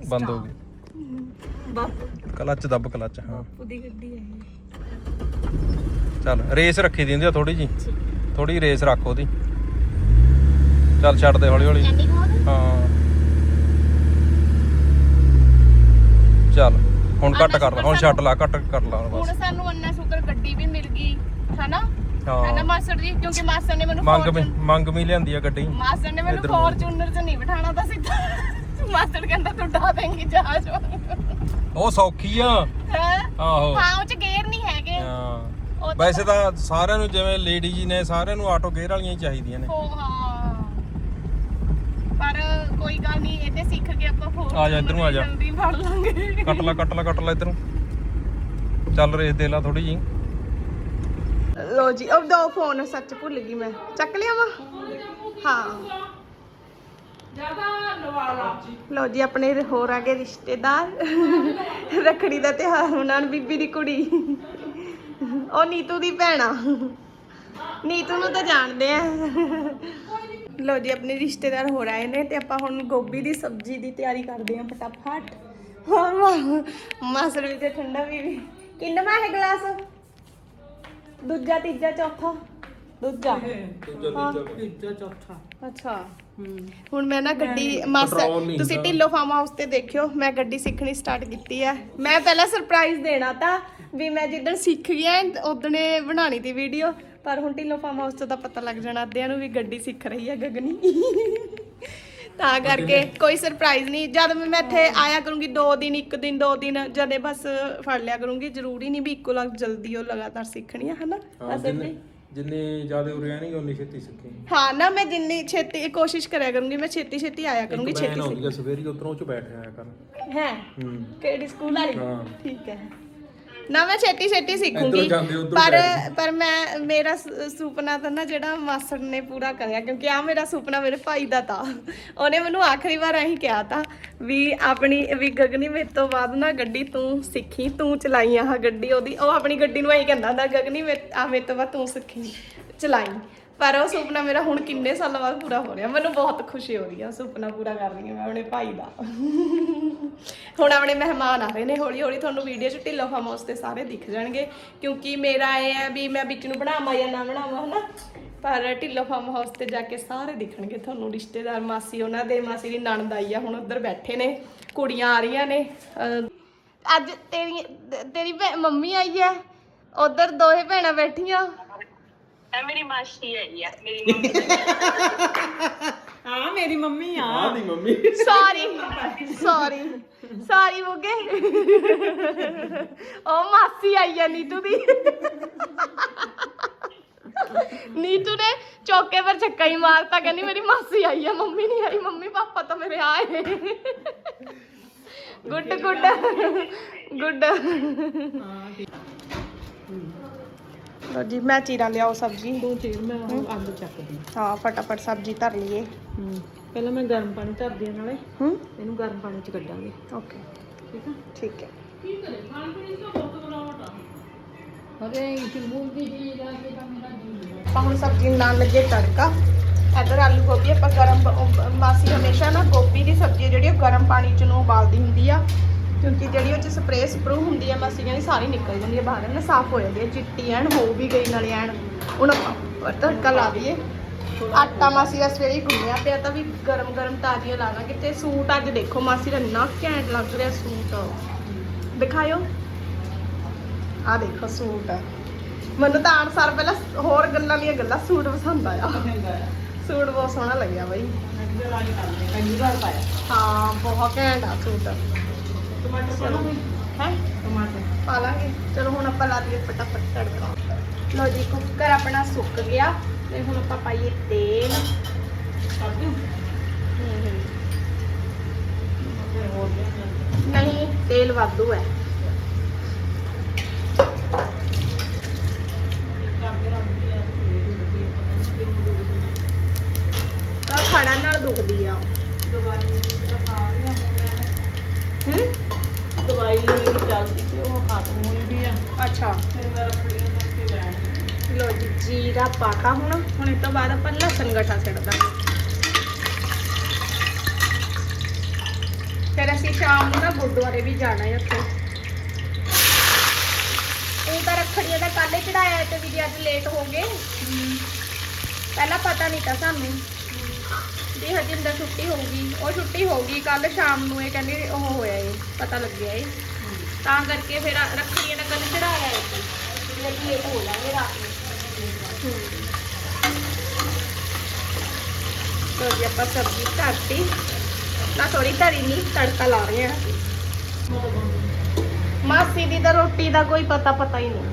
ਬੰਦ ਹੋ ਗਈ। ਬਾਪੂ ਕਲੱਚ ਦੱਬ ਕਲੱਚ ਹਾਂ। ਉਹਦੀ ਗੱਡੀ ਹੈ ਚੱਲ ਰੇਸ ਰੱਖੀ ਦੀ ਹੁੰਦੀ ਆ ਥੋੜੀ ਜੀ ਥੋੜੀ ਰੇਸ ਰੱਖ ਉਹਦੀ। ਚੱਲ ਛੱਡ ਦੇ ਹੌਲੀ ਹੌਲੀ ਹਾਂ। ਚੱਲ ਹੁਣ ਕੱਟ ਕਰ ਲਾ ਹੁਣ ਛੱਡ ਲਾ ਕੱਟ ਕਰ ਲਾ ਹੁਣ ਬਸ। ਹੁਣ ਸਾਨੂੰ ਅੰਨਾ ਸ਼ੁਕਰ ਗੱਡੀ ਵੀ ਮਿਲ ਗਈ ਹਨਾ? ਹਾਂ। ਹਨਾ ਮਾਸਟਰ ਜੀ? ਕਿਉਂਕਿ ਮਾਸਟਰ ਨੇ ਮੈਨੂੰ ਮੰਗ ਮੀ ਮੰਗ ਮੀ ਲਿਆਂਦੀ ਆ ਗੱਡੀ। ਮਾਸਟਰ ਨੇ ਮੈਨੂੰ ਇੱਧਰ ਨੂੰ। ਫੋਰਚੂਨਰ 'ਚ ਨਹੀਂ ਬਿਠਾਣਾ ਤਾਂ ਸਿੱਧਾ। ਮਾਸਟਰ ਕਹਿੰਦਾ ਤੂੰ ਡਾ ਦੇਂਗੀ ਜਹਾਜ਼ ਉਹ ਸੌਖੀ ਆ। ਹੈ? ਆਹੋ। ਹਾਂ ਉਹ 'ਚ ਗੇਅਰ ਨਹੀਂ ਹੈਗੇ। ਹਾਂ। ਉਹ ਤਾਂ ਵੈਸੇ ਤਾਂ ਸਾਰਿਆਂ ਨੂੰ ਜਿਵੇਂ ਲੇਡੀ ਜੀ ਨੇ ਸਾਰਿਆਂ ਨੂੰ ਆਟੋ ਗੇਅਰ ਵਾਲੀਆਂ ਹੀ ਚਾਹੀਦੀਆਂ ਨੇ। ਉਹ ਹਾਂ। ਕੋਈ ਗੱਲ ਨਹੀਂ ਇਹ ਤੇ ਸਿੱਖ ਕੇ ਆਪਾਂ ਹੋਰ ਆ ਜਾ, ਇੱਧਰ ਨੂੰ ਆ ਜਾ। ਜਲਦੀ ਫੜ ਲਾਂਗੇ ਕੱਟ ਲਾ ਕੱਟ ਲਾ ਕੱਟ ਲਾ ਇਧਰ। ਨੂੰ ਚੱਲ ਰੇਸ ਦੇ ਲਾ ਥੋੜੀ ਜੀ ਲੋ ਜੀ ਉਹ ਦੋ ਫੋਨ ਸੱਚ ਭੁੱਲ ਗਈ ਮੈਂ। ਚੱਕ ਲਿਆ ਵਾ? ਹਾਂ। ਲੋ ਜੀ ਆਪਣੇ ਹੋਰ ਆ ਗਏ ਰਿਸ਼ਤੇਦਾਰ। ਰੱਖੜੀ ਦਾ ਤਿਉਹਾਰ ਮਨਾਉਣ ਬੀਬੀ ਦੀ ਕੁੜੀ। ਉਹ ਨੀਤੂ ਦੀ ਭੈਣਾ ਨੀਤੂ ਨੂੰ ਤਾਂ ਜਾਣਦੇ ਆ। ਲੋ ਜੀ ਆਪਣੇ ਰਿਸ਼ਤੇਦਾਰ ਹੋ ਆਏ ਨੇ ਤੇ ਆਪਾਂ ਹੁਣ ਗੋਭੀ ਦੀ ਸਬਜ਼ੀ ਦੀ ਤਿਆਰੀ ਕਰਦੇ ਹਾਂ ਫਟਾਫਟ। ਹਾਂ ਮਾਸਰ ਵੀ ਤੇ ਠੰਡਾ ਵੀ ਵੀ। ਕਿੰਨਾ ਹੈ ਗਲਾਸ? ਦੂਜਾ ਤੀਜਾ ਚੌਥਾ? ਦੂਜਾ? ਤੀਜਾ ਚੌਥਾ। ਅੱਛਾ। ਹੁਣ ਮੈਂ ਨਾ ਗੱਡੀ ਨਹੀਂ ਤੁਸੀਂ। ਢਿੱਲੋ ਫਾਰਮ ਹਾਊਸ ਤੇ ਦੇਖਿਓ ਮੈਂ ਗੱਡੀ ਸਿੱਖਣੀ ਸਟਾਰਟ ਕੀਤੀ ਹੈ ਮੈਂ ਪਹਿਲਾਂ ਸਰਪ੍ਰਾਈਜ਼ ਦੇਣਾ ਤਾਂ ਵੀ ਮੈਂ ਜਿੱਦਣ ਸਿੱਖ ਗਿਆ ਉਦਣੇ ਬਣਾਣੀ ਦੀ ਵੀਡੀਓ ਪਰ ਹੁਣ ਢਿੱਲੋ ਫਾਰਮ ਹਾਊਸ ਤੋਂ ਤਾਂ ਪਤਾ ਲੱਗ ਜਾਣਾ ਅੱਧਿਆਂ ਨੂੰ ਵੀ ਗੱਡੀ ਸਿੱਖ ਰਹੀ ਹੈ ਗਗਨੀ। ਤਾਂ ਕਰਕੇ ਕੋਈ ਸਰਪ੍ਰਾਈਜ਼ ਨਹੀਂ। ਜਦ ਮੈਂ ਇੱਥੇ ਆਇਆ ਕਰੂੰਗੀ ਦੋ ਦਿਨ ਇੱਕ ਦਿਨ ਦੋ ਦਿਨ ਜਦੇ ਬਸ ਫੜ ਲਿਆ ਕਰੂੰਗੀ। ਜ਼ਰੂਰੀ ਨਹੀਂ ਵੀ ਇੱਕੋ ਲੱਗ ਜਲਦੀ ਉਹ ਲਗਾਤਾਰ ਸਿੱਖਣੀ ਹੈ ਹਨਾ? ਏਦਾਂ ਹੀ। ਜਿੰਨੇ ਜ਼ਿਆਦਾ ਉਰੇ ਆਣਗੇ ਉਨੀ ਛੇਤੀ ਸਿੱਖੀ। ਹਾਂ ਨਾ ਮੈਂ ਜਿੰਨੀ ਛੇਤੀ ਕੋਸ਼ਿਸ਼ ਕਰਿਆ ਕਰੂੰਗੀ ਮੈਂ ਛੇਤੀ ਛੇਤੀ ਆਇਆ ਕਰੂੰਗੀ ਛੇਤੀ ਆ ਸਵੇਰੀ ਉਧਰੋਂ ਚ ਬੈਠ ਆਇਆ ਕਰ। ਹੈ? ਹੂੰ। ਕਿਹੜੀ ਸਕੂਲ ਵਾਲੀ? ਹਾਂ। ਠੀਕ ਹੈ। ਨਾ ਮੈਂ ਛੇਤੀ ਛੇਤੀ ਸਿੱਖੂੰਗੀ ਇੱਧਰੋਂ ਜਾਂਦੇ, ਉੱਧਰੋਂ ਪਰ। ਪਰ ਮੈਂ ਮੇਰਾ ਸ- ਸੁਪਨਾ ਤਾਂ ਨਾ ਜਿਹੜਾ ਮਾਸੜ ਨੇ ਪੂਰਾ ਕਰਿਆ ਕਿਉਂਕਿ ਆ ਮੇਰਾ ਸੁਪਨਾ ਮੇਰੇ ਭਾਈ ਦਾ ਤਾਂ ਉਹਨੇ ਮੈਨੂੰ ਆਖਰੀ ਵਾਰ ਇਹੀ ਕਿਹਾ ਤਾਂ ਵੀ ਆਪਣੀ ਵੀ ਗਗਨੀ ਮੇਰੇ ਤੋਂ ਬਾਅਦ ਨਾ ਗੱਡੀ ਤੂੰ ਸਿੱਖੀ ਤੂੰ ਚਲਾਈ ਆਹ ਗੱਡੀ ਉਹਦੀ ਉਹ ਆਪਣੀ ਗੱਡੀ ਨੂੰ ਇਹੀ ਕਹਿੰਦਾ ਹੁੰਦਾ ਗਗਨੀ ਮੇਰੇ ਆ ਮੇਰੇ ਤੋਂ ਬਾਅਦ ਤੂੰ ਸਿੱਖੀ ਚਲਾਈ ਪਰ ਉਹ ਸੁਪਨਾ ਮੇਰਾ ਹੁਣ ਕਿੰਨੇ ਸਾਲਾਂ ਬਾਅਦ ਪੂਰਾ ਹੋ ਰਿਹਾ। ਮੈਨੂੰ ਬਹੁਤ ਖੁਸ਼ੀ ਹੋ ਰਹੀ ਹੈ ਸੁਪਨਾ ਪੂਰਾ ਕਰ ਰਹੀ ਹਾਂ ਮੈਂ ਆਪਣੇ ਭਾਈ ਦਾ। ਹੁਣ ਆਪਣੇ ਮਹਿਮਾਨ ਆ ਰਹੇ ਨੇ ਹੌਲੀ ਹੌਲੀ ਤੁਹਾਨੂੰ ਵੀਡੀਓ 'ਚ ਢਿੱਲੋ ਫਾਰਮ ਹਾਊਸ ਤੇ ਸਾਰੇ ਦਿਖ ਜਾਣਗੇ। ਕਿਉਂਕਿ ਮੇਰਾ ਇਹ ਹੈ ਵੀ ਮੈਂ ਵਿੱਚ ਨੂੰ ਬਣਾਵਾਂ ਜਾਂ ਨਾ ਬਣਾਵਾਂ, ਹਨਾ? ਪਰ ਢਿੱਲੋ ਫਾਰਮ ਹਾਊਸ ਤੇ ਜਾ ਕੇ ਸਾਰੇ ਦਿਖਣਗੇ ਤੁਹਾਨੂੰ, ਰਿਸ਼ਤੇਦਾਰ, ਮਾਸੀ, ਉਹਨਾਂ ਦੇ। ਮਾਸੀ ਦੀ ਨਣਦ ਆਈ ਆ, ਹੁਣ ਉੱਧਰ ਬੈਠੇ ਨੇ, ਕੁੜੀਆਂ ਆ ਰਹੀਆਂ ਨੇ। ਅੱਜ ਤੇਰੀ ਤੇਰੀ ਭੈ- ਮੰਮੀ ਆਈ ਹੈ ਉਧਰ ਦੋਹੇ ਭੈਣਾਂ ਬੈਠੀਆਂ। <laughs> ਹਾਂ ਮੇਰੀ ਮੰਮੀ ਆ। ਆਹ ਦੀ ਮੰਮੀ। ਸੌਰੀ ਸੌਰੀ ਸੌਰੀ ਬੁੱਗੇ ਉਹ ਮਾਸੀ ਆਈ ਆ ਨੀਤੂ ਦੀ। ਨੀਤੂ ਨੇ ਚੌਕੇ ਪਰ ਛੱਕਾ ਹੀ ਮਾਰਤਾ ਕਹਿੰਦੀ ਮੇਰੀ ਮਾਸੀ ਆਈ ਆ ਮੰਮੀ ਨਹੀਂ ਆਈ ਮੰਮੀ ਪਾਪਾ ਤਾਂ ਮੇਰੇ ਆਏ ਗੁੱਡ ਗੁੱਡ ਗੁੱਡ ਲੋ ਜੀ ਮੈਂ ਚੀਰਾ ਲਿਆਓ ਸਬਜ਼ੀ। ਦੋ ਚੀਰ ਮੈਂ ਉਹ ਅੱਗ ਚੱਕਦੀ। ਹਾਂ ਫਟਾਫਟ ਸਬਜ਼ੀ ਧਰ ਲਈਏ। ਹੂੰ ਪਹਿਲਾਂ ਮੈਂ ਗਰਮ ਪਾਣੀ ਧਰਦੀ ਹਾਂ ਨਾਲੇ। ਹੂੰ? ਇਹਨੂੰ ਗਰਮ ਪਾਣੀ ਚ ਕੱਢਾਂਗੇ। ਓਕੇ। ਠੀਕ ਆ? ਠੀਕ ਹੈ। ਅਰੇ ਚੁਲਬੂਲ ਦੀ ਚੀਜ਼ ਆ ਕੇ ਤਾਂ ਮੇਰਾ ਜੀ ਆਪਾਂ ਹੁਣ ਸਬਜ਼ੀ ਨੂੰ ਲਾਉਣ ਲੱਗੇ ਤੜਕਾ। ਇਧਰ ਆਲੂ ਗੋਭੀ ਆਪਾਂ ਗਰਮ ਮਾਸੀ ਹਮੇਸ਼ਾ ਨਾ ਗੋਭੀ ਦੀ ਸਬਜ਼ੀ ਜਿਹੜੀ ਉਹ ਗਰਮ ਪਾਣੀ ਚ ਨੂੰ ਉਬਾਲਦੀ ਹੁੰਦੀ ਆ। ਕਿਉਂਕਿ ਜਿਹੜੀ ਉਹ ਚ ਸਪਰੇਅ ਸਪਰੂ ਹੁੰਦੀ ਆ ਮਾਸੀ ਕਹਿੰਦੀ ਸਾਰੀ ਨਿਕਲ ਜਾਂਦੀ ਆ ਬਾਹਰ ਨਾ ਸਾਫ਼ ਹੋ ਜਾਂਦੀ ਆ ਚਿੱਟੀ ਐਨ ਹੋ ਵੀ ਗਈ ਨਾਲੇ ਐਨ। ਹੁਣ ਆਪਾਂ ਤੜਕਾ ਲਾ ਦਈਏ। ਆਟਾ ਮਾਸੀ ਦਾ ਸਵੇਰੇ ਹੀ ਗੁੰਨਿਆ ਪਿਆ ਤਾਂ ਵੀ ਗਰਮ ਗਰਮ ਤਾਜ਼ੀਆਂ ਲਾਵਾਂਗੇ ਤੇ ਸੂਟ ਅੱਜ ਦੇਖੋ ਮਾਸੀ ਦਾ ਇੰਨਾ ਘੈਂਟ ਲੱਗ ਰਿਹਾ ਸੂਟ। ਦਿਖਾਇਓ। ਆ ਦੇਖੋ ਸੂਟ। ਮੈਨੂੰ ਤਾਂ ਅਨਸਾਰ ਪਹਿਲਾਂ ਹੋਰ ਗੱਲਾਂ ਦੀਆਂ ਗੱਲਾਂ ਸੂਟ ਪਸੰਦ ਆਇਆ। ਸੂਟ ਬਹੁਤ ਸੋਹਣਾ ਲੱਗਿਆ ਬਈ। ਹਾਂ ਬਹੁਤ ਘੈਂਟ ਆ ਸੂਟ। ਹੈ? ਪਾ ਲਾਂਗੇ। ਚਲੋ ਹੁਣ ਆਪਾਂ ਲਾ ਦਈਏ ਫਟਾਫਟ ਤੜਕਾ। ਲੋ ਜੀ ਕੁੱਕਰ ਆਪਣਾ ਸੁੱਕ ਗਿਆ ਤੇ ਹੁਣ ਆਪਾਂ ਪਾਈਏ ਤੇਲ। ਨਹੀਂ ਤੇਲ ਵਾਧੂ ਹੈ ਤਾਂ ਖਾਣਾ ਨਾਲ ਦੁਖਦੀ ਆ ਹੂੰ ਦਵਾਈ ਮੇਰੀ ਚੱਲਦੀ ਤੇ ਉਹ ਖਤਮ ਹੋਈ ਵੀ ਆ ਅੱਛਾ। ਲੋ ਜੀ, ਜੀਰਾ ਪਾਤਾ ਹੁਣ। ਹੁਣ ਇਸ ਤੋਂ ਬਾਅਦ ਆਪਾਂ ਲਸਣ ਗਠਾ ਸਿੱਟਦਾ ਫਿਰ ਅਸੀਂ ਸ਼ਾਮ ਨੂੰ ਨਾ ਗੁਰਦੁਆਰੇ ਵੀ ਜਾਣਾ ਹੈ ਉੱਥੇ। ਉਹ ਤਾਂ ਰੱਖੜੀਆਂ ਦਾ ਕੱਲ ਚੜਾਇਆ ਤੇ ਵੀ ਅੱਜ ਲੇਟ ਹੋ ਗਏ। ਪਹਿਲਾਂ ਪਤਾ ਨਹੀਂ ਤਾਂ ਸਾਨੂੰ ਵੀ ਹਜਿੰਦਰ ਛੁੱਟੀ ਹੋਊਗੀ। ਉਹ ਛੁੱਟੀ ਹੋਊਗੀ ਕੱਲ ਸ਼ਾਮ ਨੂੰ, ਇਹ ਕਹਿੰਦੇ ਉਹ ਹੋਇਆ ਏ, ਪਤਾ ਲੱਗਿਆ ਏ। ਤਾਂ ਕਰਕੇ ਫਿਰ ਰੱਖੜੀਆਂ ਦਾ ਕੱਲ ਚੜਾਇਆ ਏ ਤੇ ਲੇਟ ਹੋ ਜਾਣਗੇ ਰਾਤ ਨੂੰ। ਲੋ ਜੀ, ਆਪਾਂ ਸਬਜ਼ੀ ਧਰਤੀ। ਨਾ ਥੋੜੀ ਧਰੀ ਨਹੀਂ ਤੜਕਾ ਲਾ ਰਹੇ ਆ ਮਾਸੀ ਦੀ ਤਾਂ ਰੋਟੀ ਦਾ ਕੋਈ ਪਤਾ ਪਤਾ ਹੀ ਨਹੀਂ।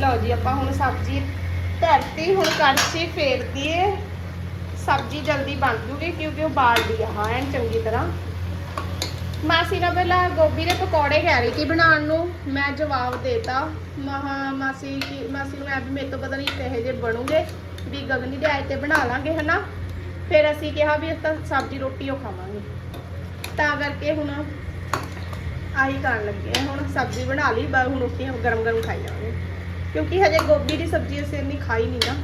ਲਓ ਜੀ, ਆਪਾਂ ਹੁਣ ਸਬਜ਼ੀ ਧਰਤੀ, ਹੁਣ ਕੜਛੀ ਫੇਰਦੀ ਏ ਸਬਜ਼ੀ ਜਲਦੀ ਬਣ ਜੂਗੀ ਕਿਉਂਕਿ ਉਹ ਬਾਲਦੀ ਆ, ਹਾਂ, ਐਨ ਚੰਗੀ ਤਰ੍ਹਾਂ। ਮਾਸੀ ਨੇ ਪਹਿਲਾਂ ਗੋਭੀ ਦੇ ਪਕੌੜੇ ਕਹਿ ਰਹੀ ਸੀ ਬਣਾਉਣ ਨੂੰ। ਮੈਂ ਜਵਾਬ ਦੇਤਾ। ਮਹਾ ਮਾਸੀ ਕੀ ਮਾਸੀ ਨੂੰ ਐ ਵੀ ਮੇਰੇ ਤੋਂ ਪਤਾ ਨਹੀਂ ਕਿਹੋ ਜਿਹੇ ਬਣੂਗੇ, ਵੀ ਗਗਨੀ ਦੇ ਆਏ ਤੇ ਬਣਾ ਲਾਂਗੇ, ਹਨਾ? ਫਿਰ ਅਸੀਂ ਕਿਹਾ ਵੀ ਅਸੀਂ ਤਾਂ ਸਬਜ਼ੀ ਰੋਟੀ ਉਹ ਖਾਵਾਂਗੇ। ਤਾਂ ਕਰਕੇ ਹੁਣ ਆਹੀ ਕਰਨ ਲੱਗੇ ਆ। ਹੁਣ ਸਬਜ਼ੀ ਬਣਾ ਲਈ, ਬਸ ਹੁਣ ਰੋਟੀਆਂ ਗਰਮ ਗਰਮ ਖਾਈ ਜਾਵਾਂਗੇ। ਕਿਉਂਕਿ ਹਜੇ ਗੋਭੀ ਦੀ ਸਬਜ਼ੀ ਅਸੀਂ ਇੰਨੀ ਖਾਈ ਨਹੀਂ ਨਾ।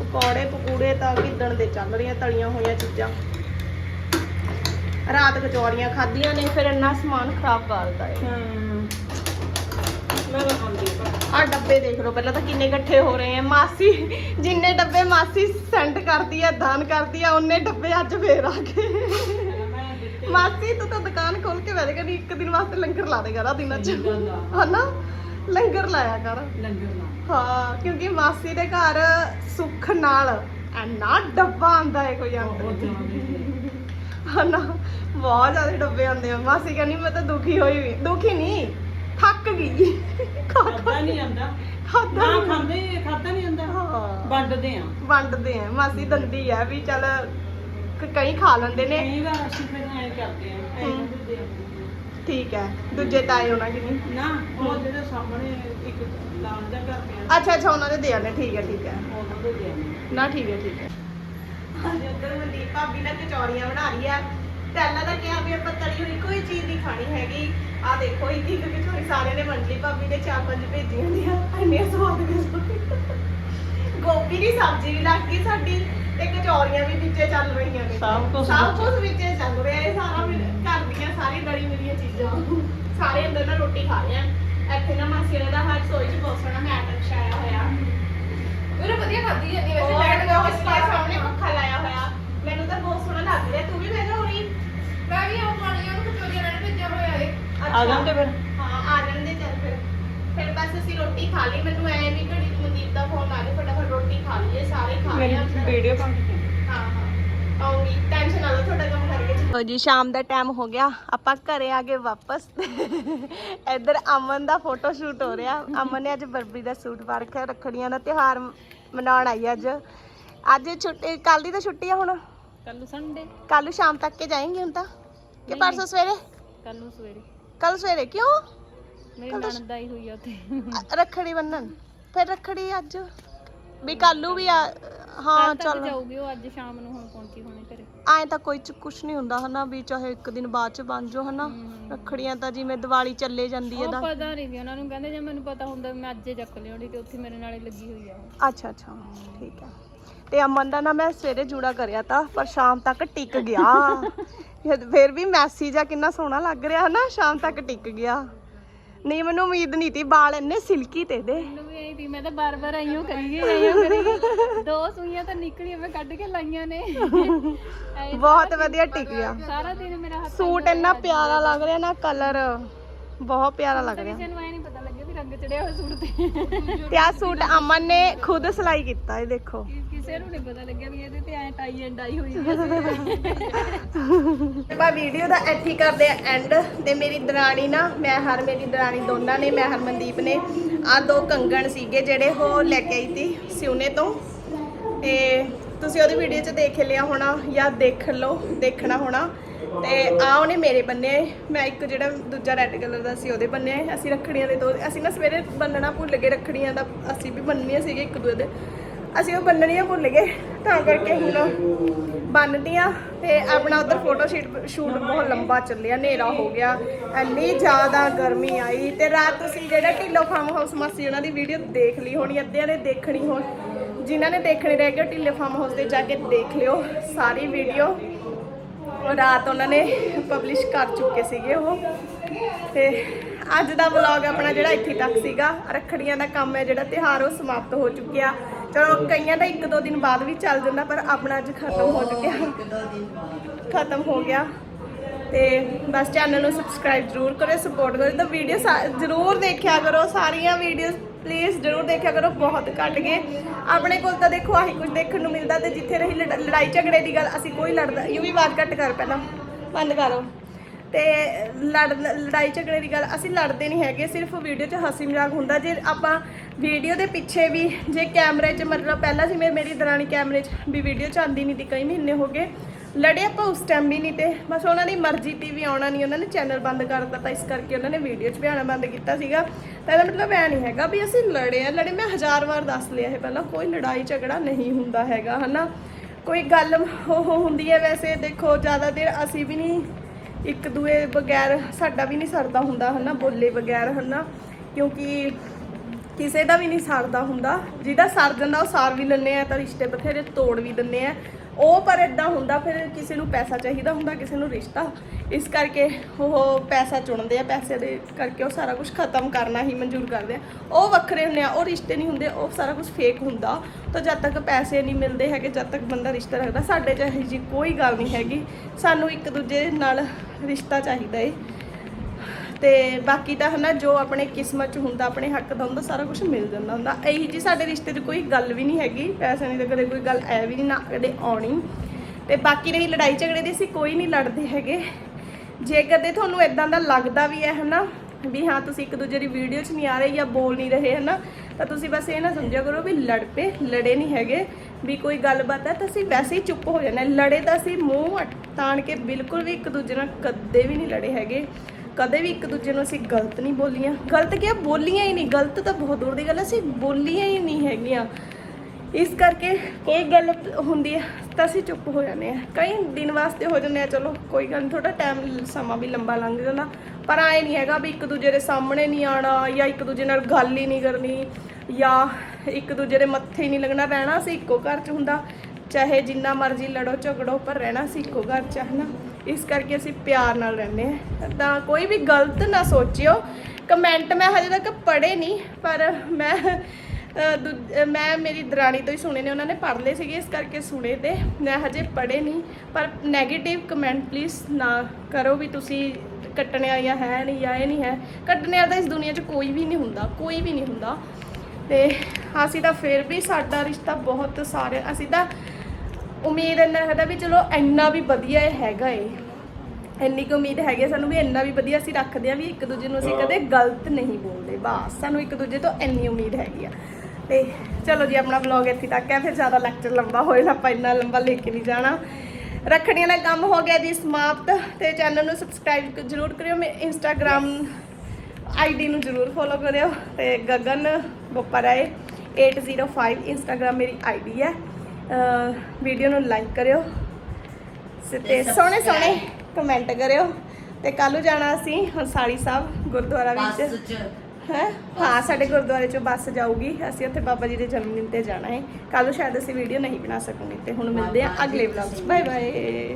ਪਕੌੜੇ, ਪਕੂੜੇ ਤਾਂ ਕਿੱਦਣ ਦੇ ਚੱਲ ਰਹੀਆਂ, ਤਲੀਆਂ ਹੋਈਆਂ ਚੀਜ਼ਾਂ। ਰਾਤ ਕਚੌਰੀਆਂ ਖਾਧੀਆਂ ਨੇ ਫਿਰ ਇੰਨਾ ਸਮਾਨ ਖਰਾਬ ਕਰਦਾ ਹੈ। ਮੈਂ ਤਾਂ ਖਾਂਦੀ ਆ ਡੱਬੇ ਦੇਖ ਲਓ ਪਹਿਲਾਂ ਤਾਂ ਕਿੰਨੇ ਇਕੱਠੇ ਹੋ ਰਹੇ ਆ। ਮਾਸੀ ਜਿੰਨੇ ਡੱਬੇ ਮਾਸੀ ਸੈਂਡ ਕਰਦੀ ਆ ਦਾਨ ਕਰਦੀ ਆ ਉਹਨੇ ਡੱਬੇ ਅੱਜ ਫੇਰ ਆ ਗਏ। ਮਾਸੀ ਤੂੰ ਤਾਂ ਦੁਕਾਨ ਖੋਲ ਕੇ ਬੈਠ ਗਈ ਇੱਕ ਦਿਨ ਵਾਸਤੇ ਲੰਗਰ ਲਾ ਦੇ ਕਰਾ ਦਿਨਾਂ ਚ। ਹਨਾ? ਲੰਗਰ ਲਾਇਆ ਕਰ। ਲੰਗਰ ਲਾ। ਹਾਂ ਕਿਉਂਕਿ ਮਾਸੀ ਦੇ ਘਰ ਸੁੱਖ ਨਾਲ ਐਨਾ ਡੱਬਾ ਆਂਦਾ ਹੈ ਕੋਈ ਅੰਦਰ। ਹਨਾ ਬਹੁਤ ਜ਼ਿਆਦਾ ਡੱਬੇ ਆਉਂਦੇ ਆ। ਮਾਸੀ ਕਹਿੰਦੀ ਮੈਂ ਤਾਂ ਦੁਖੀ ਹੋਈ ਵੀ ਦੁਖੀ ਨਹੀਂ ਥੱਕ ਗਈ। ਖਾਦਾ ਨਹੀਂ ਜਾਂਦਾ। ਖਾਧਾ ਨਾ ਨੀ। ਖਾਂਦੇ ਖਾਦਾ ਨਹੀਂ ਜਾਂਦਾ। ਹਾਂ। ਵੰਡਦੇ ਆ। ਵੰਡਦੇ ਆ। ਮਾਸੀ ਦੰਦੀ ਆ ਵੀ ਚੱਲ ਕਈ ਖਾ ਲੈਂਦੇ ਨੇ। ਕਈ ਵਾਰ ਅਸੀਂ ਫਿਰ ਐਂ ਕਰਦੇ ਆ ਐਂ ਆ। ਠੀਕ ਹੈ। ਦੂਜੇ ਤਾਏ ਉਹਨਾਂ ਕਿ ਨਹੀਂ? ਨਾ ਉਹ ਜਿਹੜੇ ਸਾਹਮਣੇ ਇੱਕ ਲਾਲ ਦਾ ਘਰ ਪਿਆ। ਅੱਛਾ ਅੱਛਾ ਉਹਨਾਂ ਦੇ ਦੇ ਆਨੇ ਠੀਕ ਹੈ ਠੀਕ ਹੈ। ਉਹਨਾਂ ਦੇ ਦੇ ਆਉਂਦੇ। ਨਾ ਠੀਕ ਹੈ ਠੀਕ ਹੈ। ਅੱਜ ਉੱਧਰ ਮਨਦੀਪ ਭਾਬੀ ਨੇ ਕਚੌਰੀਆਂ ਬਣਾ ਰਹੀ ਆ ਪਹਿਲਾਂ ਤਾਂ ਕਿਹਾ ਵੀ ਆਪਾਂ ਤਲੀ ਹੋਈ ਕੋਈ ਚੀਜ਼ ਨਹੀਂ ਖਾਣੀ ਹੈਗੀ। ਆ ਦੇਖੋ ਇੱਕ ਇੱਕ ਕਚੌਰੀ ਸਾਰਿਆਂ ਨੇ ਮੰਡਲੀ ਭਾਬੀ ਨੇ ਚਾਰ ਪੰਜ ਭੇਜੀਆਂ ਹੁੰਦੀਆਂ। ਇੰਨੇ ਸਵਾਦ ਨੇ ਗੋਭੀ ਦੀ ਸਬਜ਼ੀ ਵੀ ਲੱਗ ਗਈ ਸਾਡੀ ਤੇ ਕਚੌਰੀਆਂ ਵੀ ਵਿੱਚੇ ਚੱਲ ਰਹੀਆਂ ਨੇ। ਸਭ ਕੁਛ ਸਭ। ਕੁਝ ਵਿੱਚੇ ਚੱਲ ਰਿਹਾ ਇਹ ਸਾਰਾ ਘਰ ਦੀਆਂ ਸਾਰੀ ਲੜੀ ਮਿਲੀਆਂ ਚੀਜ਼ਾਂ। ਸਾਰੇ ਅੰਦਰ ਨਾ ਰੋਟੀ ਖਾ ਰਹੇ ਆ। ਇੱਥੇ ਨਾ ਮਾਸੀ ਦਾ ਹਰ ਸੋਈ ਚ ਬਹੁਤ ਸੋਹਣਾ ਮੈਟ ਵਿਛਾਇਆ ਹੋਇਆ। ਵੀਰੇ ਵਧੀਆ ਖਾਦੀ ਜਾਂਦੀ ਵੈਸੇ ਉਹ ਲੈਟ ਬਹੁਤ ਦਾ ਵਧੀਆ ਸਾਹਮਣੇ ਪੱਖਾ ਲਾਇਆ ਹੋਇਆ। ਮੈਨੂੰ ਤਾਂ ਬਹੁਤ ਸੋਹਣਾ ਲੱਗ ਰਿਹਾ। ਤੂੰ ਵੀ ਵੇਖ ਹੋਣੀ ਮੈਂ ਵੀ ਆਉਂ ਖਾਣੀ ਉਹਨੂੰ ਕਚੋਰੀਆਂ ਨਾਲ ਭੇਜਿਆ ਹੋਇਆ ਏ। ਆ ਜਾਂਦੇ ਫਿਰ। ਹਾਂ ਆ ਜਾਂਦੇ ਚੱਲ ਫਿਰ। ਫਿਰ ਬਸ ਅਸੀਂ ਰੋਟੀ ਖਾ ਲਈ। ਮੈਨੂੰ ਐ ਵੀ ਘੜੀ ਮਨਦੀਪ ਦਾ ਫੋਨ ਆ ਗਿਆ ਫਟਾਫਟ ਰੋਟੀ ਖਾ ਲਈਏ ਸਾਰੇ ਖਾ ਮੇਰੀ ਵੀਡੀਓ ਪਾ ਕੇ ਹਾਂ ਹਾਂ। ਆਉਂਗੀ ਟੈਨਸ਼ਨ ਨਾ ਲਓ ਤੁਹਾਡਾ ਕੰਮ ਕਰਕੇ ਲੋ ਜੀ ਸ਼ਾਮ ਦਾ ਟਾਈਮ ਹੋ ਗਿਆ। ਆਪਾਂ ਘਰੇ ਆ ਗਏ ਵਾਪਸ। ਇੱਧਰ ਅਮਨ ਦਾ ਫੋਟੋ ਸ਼ੂਟ ਹੋ ਰਿਹਾ। ਅਮਨ ਨੇ ਅੱਜ ਬਰਬਰੀ ਦਾ ਸੂਟ ਪਾ ਰੱਖਿਆ ਰੱਖੜੀਆਂ ਦਾ ਤਿਉਹਾਰ ਮਨਾਉਣ ਆਈ ਅੱਜ। ਅੱਜ ਛੁੱਟੀ ਕੱਲ ਦੀ ਤਾਂ ਛੁੱਟੀ ਆ ਹੁਣ? ਕੱਲ ਸੰਡੇ ਕੱਲ ਸ਼ਾਮ ਤੱਕ ਕੇ ਜਾਏਂਗੇ ਹੁਣ ਤਾਂ? ਕਿ ਪਰਸੋਂ ਸਵੇਰੇ? ਕੱਲ ਨੂੰ ਸਵੇਰੇ। ਕੱਲ ਸਵੇਰੇ ਕਿਉਂ? ਮੇਰੀ ਕੱਲ੍ਹ ਤਾਂ- ਨਣਦ ਆਈ ਹੋਈ ਆ ਉੱਥੇ। ਰੱਖੜੀ ਬੰਨਣ। ਫਿਰ ਰੱਖੜੀ ਅੱਜ? ਵੀ ਕੱਲ ਨੂੰ ਵੀ ਆ ਹਾਂ ਚੱਲ। ਜਾਊਗੀ ਉਹ ਅੱਜ ਸ਼ਾਮ ਨੂੰ ਹੁਣ ਪਹੁੰਚੀ ਹੋਣੀ ਘਰੇ। ਐਂ ਤਾਂ ਕੋਈ ਚ ਕੁਛ ਨਹੀਂ ਹੁੰਦਾ ਹਨਾ ਵੀ ਚਾਹੇ ਇੱਕ ਦਿਨ ਬਾਅਦ ਚ ਬਣ ਜਾਓ ਹਨਾ। ਰੱਖੜੀਆਂ ਤਾਂ ਜਿਵੇਂ ਦੀਵਾਲੀ ਚੱਲੇ ਜਾਂਦੀ ਹੈ ਉਹ ਦਾ ਪਤਾ ਨਹੀਂ ਸੀ ਉਹਨਾਂ ਨੂੰ ਕਹਿੰਦੇ ਜੇ ਮੈਨੂੰ ਪਤਾ ਹੁੰਦਾ ਮੈਂ ਅੱਜੇ ਚੱਕ ਲਿਆਉਂਦੀ ਤੇ ਉੱਥੇ ਮੇਰੇ ਨਾਲੇ ਲੱਗੀ ਹੋਈ ਆ ਉਹ। ਅੱਛਾ ਅੱਛਾ ਠੀਕ ਹੈ ਤੇ ਅਮਨ ਦਾ ਨਾ ਮੈਂ ਸਵੇਰੇ ਜੂੜਾ ਕਰਿਆ ਤਾਂ ਪਰ ਸ਼ਾਮ ਤੱਕ ਟਿਕ ਗਿਆ। ਫਿਰ- <laughs> ਫਿਰ ਵੀ ਮੈਸੇਜ ਆ ਕਿੰਨਾ ਸੋਹਣਾ ਲੱਗ ਰਿਹਾ ਹਨਾ ਸ਼ਾਮ ਤੱਕ ਟਿਕ ਗਿਆ। ਨਹੀਂ ਮੈਨੂੰ ਉਮੀਦ ਨਹੀਂ ਤੀ ਵਾਲ ਇੰਨੇ ਸਿਲਕੀ ਤੇ ਦੇ। ਮੈਨੂੰ ਵੀ ਇਹੀ ਤੀ ਮੈਂ ਤਾਂ ਬਾਰ-ਬਾਰ ਆਈਓ ਕਰੀ ਗਈ ਆਈਓ ਕਰੀ ਗਈ ਦੋ ਸੂਈਆਂ ਤਾਂ ਨਿਕਲੀਆਂ ਮੈਂ ਕੱਢ ਕੇ ਲਾਈਆਂ ਨੇ। <laughs> ਐਂ ਬਹੁਤ ਵਧੀਆ ਟਿਕ ਗਿਆ। ਸਾਰਾ ਦਿਨ ਮੇਰਾ ਹੱਥ ਸੂਟ ਇੰਨਾ ਪਿਆਰਾ ਲੱਗ ਰਿਹਾ ਨਾ ਕਲਰ ਬਹੁਤ ਪਿਆਰਾ ਲੱਗ ਰਿਹਾ। ਕਿਸੇ ਨੂੰ ਐ ਨਹੀਂ ਪਤਾ ਲੱਗਿਆ ਵੀ ਰੰਗ ਚੜਿਆ ਹੋਇਆ ਸੂਟ ਤੇ। ਤੇ ਆ ਸੂਟ ਅਮਨ ਨੇ ਖੁਦ ਸਿਲਾਈ ਕੀਤਾ ਇਹ ਦੇਖੋ। ਕਿਸੇ ਨੂੰ ਨਹੀਂ ਪਤਾ ਲੱਗਿਆ ਵੀ ਇਹਦੇ ਤੇ ਐ ਟਾਈ ਐਂਡ ਆਈ ਹੋਈ ਹੈ ਆਪਾਂ ਵੀਡੀਓ ਦਾ ਇੱਥੇ ਕਰਦੇ ਆ ਐਂਡ ਤੇ ਮੇਰੀ ਦਰਾਣੀ ਨਾ, ਮੈਂ ਹਰ ਮੇਰੀ ਦਰਾਣੀ ਦੋਨਾਂ ਨੇ, ਮੈਂ ਹਰਮਨਦੀਪ ਨੇ ਆ ਦੋ ਕੰਗਣ ਸੀਗੇ ਜਿਹੜੇ ਉਹ ਲੈ ਕੇ ਆਈ ਸੀ ਸਿਉਨੇ ਤੋਂ। ਤੇ ਤੁਸੀਂ ਉਹਦੀ ਵੀਡੀਓ 'ਚ ਦੇਖ ਲਿਆ ਹੋਣਾ ਜਾਂ ਦੇਖ ਲਓ, ਦੇਖਣਾ ਹੋਣਾ। ਤੇ ਆ ਉਹਨੇ ਮੇਰੇ ਬੰਨੇ, ਮੈਂ ਇੱਕ ਜਿਹੜਾ ਦੂਜਾ ਰੈੱਡ ਕਲਰ ਦਾ ਸੀ ਉਹਦੇ ਬੰਨੇ ਅਸੀਂ ਰੱਖੜੀਆਂ ਦੇ ਦੋ ਅਸੀਂ ਨਾ ਸਵੇਰੇ ਬੰਨਣਾ ਭੁੱਲ ਗਏ, ਰੱਖੜੀਆਂ ਦਾ ਅਸੀਂ ਵੀ ਬੰਨਣੀਆਂ ਸੀਗੇ ਇੱਕ ਦੂਜੇ ਦੇ। ਅਸੀਂ ਉਹ ਬੰਨਣੀਆਂ ਭੁੱਲ ਗਏ। ਤਾਂ ਕਰਕੇ ਹੁਣ ਬੰਨਦੀਆਂ ਤੇ ਆਪਣਾ ਉਧਰ ਫੋਟੋ ਸ਼ੂਟ ਸ਼ੂਟ ਬਹੁਤ ਲੰਬਾ ਚੱਲਿਆ, ਹਨੇਰਾ ਹੋ ਗਿਆ, ਇੰਨੀ ਜ਼ਿਆਦਾ ਗਰਮੀ ਆਈ ਤੇ ਰਾਤ ਤੁਸੀਂ ਜਿਹੜਾ ਢਿੱਲੋ ਫਾਰਮ ਹਾਊਸ ਮਾਸੀ ਉਹਨਾਂ ਦੀ ਵੀਡੀਓ ਦੇਖ ਲਈ ਹੋਣੀ, ਅੱਧਿਆਂ ਨੇ ਦੇਖਣੀ ਹੋ ਜਿਨ੍ਹਾਂ ਨੇ ਦੇਖਣੀ ਰਹਿ ਗਈ ਉਹ ਢਿੱਲੋ ਫਾਰਮ ਹਾਊਸ ਤੇ ਜਾ ਕੇ ਦੇਖ ਲਿਓ ਸਾਰੀ ਵੀਡੀਓ ਉਹ ਰਾਤ ਉਹਨਾਂ ਨੇ ਪਬਲਿਸ਼ ਕਰ ਚੁੱਕੇ ਸੀਗੇ ਉਹ। ਤੇ ਅੱਜ ਦਾ ਵਲੌਗ ਆਪਣਾ ਜਿਹੜਾ ਇੱਥੇ ਤੱਕ ਸੀਗਾ, ਰੱਖੜੀਆਂ ਦਾ ਕੰਮ ਹੈ ਜਿਹੜਾ ਤਿਉਹਾਰ ਉਹ ਸਮਾਪਤ ਹੋ ਚੁੱਕਿਆ। ਚਲੋ ਕਈਆਂ ਦਾ ਇੱਕ ਦੋ ਦਿਨ ਬਾਅਦ ਵੀ ਚੱਲ ਜਾਂਦਾ ਪਰ ਆਪਣਾ ਅੱਜ ਖਤਮ ਹੋ ਚੁੱਕਿਆ। ਖਤਮ ਹੋ ਗਿਆ। ਤੇ ਬਸ ਚੈਨਲ ਨੂੰ ਸਬਸਕ੍ਰਾਈਬ ਜ਼ਰੂਰ ਕਰੋ ਸਪੋਰਟ ਕਰੋ ਤਾਂ ਵੀਡੀਓ ਜ਼ਰੂਰ ਦੇਖਿਆ ਕਰੋ ਸਾਰੀਆਂ ਵੀਡੀਓਜ਼ ਪਲੀਜ਼ ਜ਼ਰੂਰ ਦੇਖਿਆ ਕਰੋ ਬਹੁਤ ਘੱਟ ਗਏ। ਆਪਣੇ ਕੋਲ ਤਾਂ ਦੇਖੋ ਆਹੀ ਕੁਝ ਦੇਖਣ ਨੂੰ ਮਿਲਦਾ ਤੇ ਜਿੱਥੇ ਰਹੀ ਲੜ- ਲੜਾਈ ਝਗੜੇ ਦੀ ਗੱਲ ਅਸੀਂ ਕੋਈ ਲੜਦਾ ਯੂ ਵੀ ਆਵਾਜ਼ ਘੱਟ ਕਰ ਪਹਿਲਾਂ। ਬੰਦ ਕਰੋ। ਤੇ ਲੜ, ਲੜਾਈ ਝਗੜੇ ਦੀ ਗੱਲ ਅਸੀਂ ਲੜਦੇ ਨਹੀਂ ਹੈਗੇ, ਸਿਰਫ ਵੀਡੀਓ 'ਚ ਹਸੀ ਮਜ਼ਾਕ ਹੁੰਦਾ। ਜੇ ਆਪਾਂ ਵੀਡੀਓ ਦੇ ਪਿੱਛੇ ਵੀ, ਜੇ ਕੈਮਰੇ 'ਚ ਮਤਲਬ ਪਹਿਲਾਂ ਜਿਵੇਂ ਮੇਰੀ ਦਰਾਣੀ ਕੈਮਰੇ 'ਚ ਵੀ ਵੀਡੀਓ 'ਚ ਆਉਂਦੀ ਨਹੀਂ ਤੀ, ਕਈ ਮਹੀਨੇ ਹੋ ਗਏ, ਲੜੇ ਆਪਾਂ ਉਸ ਟਾਈਮ ਵੀ ਨਹੀਂ ਤੇ, ਬਸ ਉਹਨਾਂ ਦੀ ਮਰਜ਼ੀ ਤੀ ਵੀ ਆਉਣਾ ਨਹੀਂ, ਉਹਨਾਂ ਨੇ ਚੈਨਲ ਬੰਦ ਕਰ ਦਿੱਤਾ ਤਾਂ ਇਸ ਕਰਕੇ ਉਹਨਾਂ ਨੇ ਵੀਡੀਓ 'ਚ ਵੀ ਆਉਣਾ ਬੰਦ ਕੀਤਾ ਸੀਗਾ। ਤਾਂ ਇਹਦਾ ਮਤਲਬ ਐ ਨਹੀਂ ਹੈਗਾ ਵੀ ਅਸੀਂ ਲੜੇ ਆ, ਲੜੇ ਮੈਂ ਹਜ਼ਾਰ ਵਾਰ ਦੱਸ ਲਿਆ ਇਹ ਪਹਿਲਾਂ, ਕੋਈ ਲੜਾਈ ਝਗੜਾ ਨਹੀਂ ਹੁੰਦਾ ਹੈਗਾ, ਹਨਾ? ਕੋਈ ਗੱਲ ਉਹ ਹੁੰਦੀ ਹੈ ਵੈਸੇ, ਦੇਖੋ ਜ਼ਿਆਦਾ ਦੇਰ ਅਸੀਂ ਵੀ ਨਹੀਂ ਇੱਕ ਦੂਏ ਬਗੈਰ ਸਾਡਾ ਵੀ ਨਹੀਂ ਸਰਦਾ ਹੁੰਦਾ, ਹਨਾ, ਬੋਲੇ ਬਗੈਰ, ਹਨਾ, ਕਿਉਂਕਿ ਕਿਸੇ ਦਾ ਵੀ ਨਹੀਂ ਸਰਦਾ ਹੁੰਦਾ। ਜਿਹਦਾ ਸਰ ਜਾਂਦਾ, ਉਹ ਸਾਰ ਵੀ ਲੈਂਦੇ ਆ, ਤਾਂ ਰਿਸ਼ਤੇ ਬਥੇਰੇ ਤੋੜ ਵੀ ਦਿੰਦੇ ਆ। ਉਹ ਪਰ ਇਦਾਂ ਹੁੰਦਾ, ਫਿਰ ਕਿਸੇ ਨੂੰ ਪੈਸਾ ਚਾਹੀਦਾ ਹੁੰਦਾ, ਕਿਸੇ ਨੂੰ ਰਿਸ਼ਤਾ। ਇਸ ਕਰਕੇ ਉਹ ਪੈਸਾ ਚੁਣਦੇ ਆ, ਪੈਸੇ ਦੇ ਕਰਕੇ ਉਹ ਸਾਰਾ ਕੁਝ ਖਤਮ ਕਰਨਾ ਹੀ ਮਨਜ਼ੂਰ ਕਰਦੇ ਆ। ਉਹ ਵੱਖਰੇ ਹੁੰਦੇ ਆ, ਉਹ ਰਿਸ਼ਤੇ ਨਹੀਂ ਹੁੰਦੇ, ਉਹ ਸਾਰਾ ਕੁਝ ਫੇਕ ਹੁੰਦਾ। ਤਾਂ ਜਦ ਤੱਕ ਪੈਸੇ ਨਹੀਂ ਮਿਲਦੇ ਹੈਗੇ, ਜਦ ਤੱਕ ਬੰਦਾ ਰਿਸ਼ਤਾ ਰੱਖਦਾ, ਸਾਡੇ 'ਚ ਇਹੋ ਜੀ ਕੋਈ ਗੱਲ ਨਹੀਂ ਹੈਗੀ। ਸਾਨੂੰ ਇੱਕ ਦੂਜੇ ਨਾਲ ਰਿਸ਼ਤਾ ਚਾਹੀਦਾ ਏ। ਤੇ ਬਾਕੀ ਤਾਂ ਹਨਾ ਜੋ ਆਪਣੇ ਕਿਸਮਤ 'ਚ ਹੁੰਦਾ, ਆਪਣੇ ਹੱਕ ਦਾ ਹੁੰਦਾ, ਸਾਰਾ ਕੁਝ ਮਿਲ ਜਾਂਦਾ ਹੁੰਦਾ। ਇਹੀ ਜੀ ਸਾਡੇ ਰਿਸ਼ਤੇ 'ਚ ਕੋਈ ਗੱਲ ਵੀ ਨਹੀਂ ਹੈਗੀ, ਪੈਸੇ ਨਹੀਂ ਤਾਂ ਕਦੇ ਕੋਈ ਗੱਲ ਐ ਵੀ ਨਹੀਂ ਨਾ ਕਦੇ ਆਉਣੀ। ਤੇ ਬਾਕੀ ਰਹੀ ਲੜਾਈ ਝਗੜੇ ਦੀ, ਅਸੀਂ ਕੋਈ ਨਹੀਂ ਲੜਦੇ ਹੈਗੇ। ਜੇ ਕਦੇ ਤੁਹਾਨੂੰ ਇਦਾਂ ਦਾ ਲੱਗਦਾ ਵੀ ਹੈ ਹਨਾ, ਵੀ ਹਾਂ ਤੁਸੀਂ ਇੱਕ ਦੂਜੇ ਦੀ ਵੀਡੀਓ 'ਚ ਨਹੀਂ ਆ ਰਹੇ ਜਾਂ ਬੋਲ ਨਹੀਂ ਰਹੇ ਹਨਾ, ਤਾਂ ਤੁਸੀਂ ਬਸ ਇਹ ਨਾ ਸਮਝਿਆ ਕਰੋ ਵੀ ਲੜ ਪਏ, ਲੜੇ ਨਹੀਂ ਹੈਗੇ। ਵੀ ਕੋਈ ਗੱਲਬਾਤ ਹੈ ਤਾਂ ਅਸੀਂ ਵੈਸੇ ਹੀ ਚੁੱਪ ਹੋ ਜਾਂਦੇ ਹਾਂ। ਲੜੇ ਤਾਂ ਅਸੀਂ ਮੂੰਹ ਤਾਣ ਕੇ ਬਿਲਕੁਲ ਵੀ ਇੱਕ ਦੂਜੇ ਨਾਲ ਕਦੇ ਵੀ ਨਹੀਂ ਲੜੇ ਹੈਗੇ। ਕਦੇ ਵੀ ਇੱਕ ਦੂਜੇ ਨੂੰ ਅਸੀਂ ਗਲਤ ਨਹੀਂ ਬੋਲੀਆਂ। ਗਲਤ ਕਿਹਾ ਬੋਲੀਆਂ ਹੀ ਨਹੀਂ। ਗਲਤ ਤਾਂ ਬਹੁਤ ਦੂਰ ਦੀ ਗੱਲ ਹੈ ਅਸੀਂ ਬੋਲੀਆਂ ਹੀ ਨਹੀਂ ਹੈਗੀਆਂ। ਇਸ ਕਰਕੇ ਕੋਈ ਗੱਲ ਹੁੰਦੀ ਹੈ ਤਾਂ ਅਸੀਂ ਚੁੱਪ ਹੋ ਜਾਂਦੇ ਆ। ਕਈ ਦਿਨ ਵਾਸਤੇ ਹੋ ਜਾਂਦੇ ਆ। ਚਲੋ, ਕੋਈ ਗੱਲ ਨਹੀਂ ਥੋੜਾ ਟਾਈਮ ਸਮਾਂ ਵੀ ਲੰਬਾ ਲੰਘ ਜਾਂਦਾ। ਪਰ ਐ ਨਹੀਂ ਹੈਗਾ ਵੀ ਇੱਕ ਦੂਜੇ ਦੇ ਸਾਹਮਣੇ ਨਹੀਂ ਆਣਾ ਜਾਂ ਇੱਕ ਦੂਜੇ ਨਾਲ ਗੱਲ ਹੀ ਨਹੀਂ ਕਰਨੀ ਜਾਂ ਇੱਕ ਦੂਜੇ ਦੇ ਮੱਥੇ ਨਹੀਂ ਲੱਗਣਾ। ਰਹਿਣਾ ਸੀ ਇੱਕੋ ਘਰ 'ਚ ਹੁੰਦਾ। ਚਾਹੇ ਜਿੰਨਾ ਮਰਜ਼ੀ ਲੜੋ ਝਗੜੋ ਪਰ ਰਹਿਣਾ ਸੀ ਇੱਕੋ ਘਰ 'ਚ ਹਨਾ? ਇਸ ਕਰਕੇ ਅਸੀਂ ਪਿਆਰ ਨਾਲ ਰਹਿੰਦੇ ਹਾਂ। ਤਾਂ ਕੋਈ ਵੀ ਗਲਤ ਨਾ ਸੋਚਿਓ। ਕਮੈਂਟ ਮੈਂ ਹਜੇ ਤੱਕ ਪੜ੍ਹੇ ਨਹੀਂ, ਪਰ ਮੈਂ ਅਹ ਮੈਂ ਮੇਰੀ ਦਰਾਣੀ ਤੋਂ ਹੀ ਸੁਣੇ ਨੇ, ਉਹਨਾਂ ਨੇ ਪੜ੍ਹ ਲਏ ਸੀਗੇ, ਇਸ ਕਰਕੇ ਸੁਣੇ ਤੇ। ਮੈਂ ਹਜੇ ਪੜ੍ਹੇ ਨਹੀਂ, ਪਰ 네ਗੇਟਿਵ ਕਮੈਂਟ ਪਲੀਜ਼ ਨਾ ਕਰੋ ਵੀ ਤੁਸੀਂ ਕੱਟਣੇ ਆ ਜਾਂ ਹੈ ਨਹੀਂ ਜਾਂ ਇਹ ਨਹੀਂ ਹੈ। ਕੱਟਣੇ ਆ ਤਾਂ ਇਸ ਦੁਨੀਆ 'ਚ ਕੋਈ ਵੀ ਨਹੀਂ ਹੁੰਦਾ, ਕੋਈ ਵੀ ਨਹੀਂ ਹੁੰਦਾ। ਤੇ ਅਸੀਂ ਤਾਂ ਫਿਰ ਵੀ ਸਾਡਾ ਰਿਸ਼ਤਾ ਬਹੁਤ ਸਾਰੇ, ਅਸੀਂ ਤਾਂ ਉਮੀਦ ਇੰਨਾ ਰੱਖਦਾ ਵੀ ਚਲੋ ਇੰਨਾ ਵੀ ਵਧੀਆ ਇਹ ਹੈਗਾ ਏ ਇੰਨੀ ਕੁ ਉਮੀਦ ਹੈਗੀ ਆ ਸਾਨੂੰ ਵੀ ਇੰਨਾ ਵੀ ਵਧੀਆ ਅਸੀਂ ਰੱਖਦੇ ਆ ਵੀ ਇੱਕ ਦੂਜੇ ਨੂੰ ਅਸੀਂ ਕਦੇ ਗਲਤ ਨਹੀਂ ਬੋਲਦੇ। ਬਸ ਸਾਨੂੰ ਇੱਕ ਦੂਜੇ ਤੋਂ ਇੰਨੀ ਉਮੀਦ ਹੈਗੀ ਆ। ਤੇ ਚਲੋ ਜੀ ਆਪਣਾ ਵਲੌਗ ਇੱਥੇ ਤੱਕ ਹੈ ਫਿਰ ਜ਼ਿਆਦਾ ਲੈਕਚਰ ਲੰਬਾ ਹੋਏਗਾ ਆਪਾਂ ਇੰਨਾ ਲੰਬਾ ਲੈ ਕੇ ਨਹੀਂ ਜਾਣਾ। ਰੱਖੜੀਆਂ ਦਾ ਕੰਮ ਹੋ ਗਿਆ ਜੀ ਸਮਾਪਤ ਤੇ ਚੈਨਲ ਨੂੰ ਸਬਸਕ੍ਰਾਈਬ ਜ਼ਰੂਰ ਕਰਿਓ ਮੈਂ ਇੰਸਟਾਗ੍ਰam ਆਈਡੀ ਨੂੰ ਜ਼ਰੂਰ ਫੋਲੋ ਕਰਿਓ ਤੇ ਗਗਨ ਬੋਪਰਾਏ 805 ਇੰਸਟਾਗ੍ਰam ਮੇਰੀ ਆਈਡੀ ਹੈ। ਵੀਡੀਓ ਨੂੰ ਲਾਈਕ ਕਰਿਓ ਤੇ ਸੋਹਣੇ ਸੋਹਣੇ ਕਮੈਂਟ ਕਰਿਓ ਤੇ ਕੱਲ ਨੂੰ ਜਾਣਾ ਅਸੀਂ ਹੰਸਾਲੀ ਸਾਹਿਬ ਗੁਰਦੁਆਰਾ ਵਿੱਚ। ਹੈ? ਹਾਂ ਸਾਡੇ ਗੁਰਦੁਆਰੇ ਚੋਂ ਬੱਸ ਜਾਊਗੀ। ਅਸੀਂ ਉੱਥੇ ਬਾਬਾ ਜੀ ਦੇ ਜਨਮ ਦਿਨ ਤੇ ਜਾਣਾ ਹੈ। ਕੱਲ ਨੂੰ ਸ਼ਾਇਦ ਅਸੀਂ ਵੀਡੀਓ ਨਹੀਂ ਬਣਾ ਸਕਾਂਗੇ ਤੇ ਹੁਣ ਮਿਲਦੇ ਆ ਅਗਲੇ ਵਲੌਗ 'ਚ। Bye bye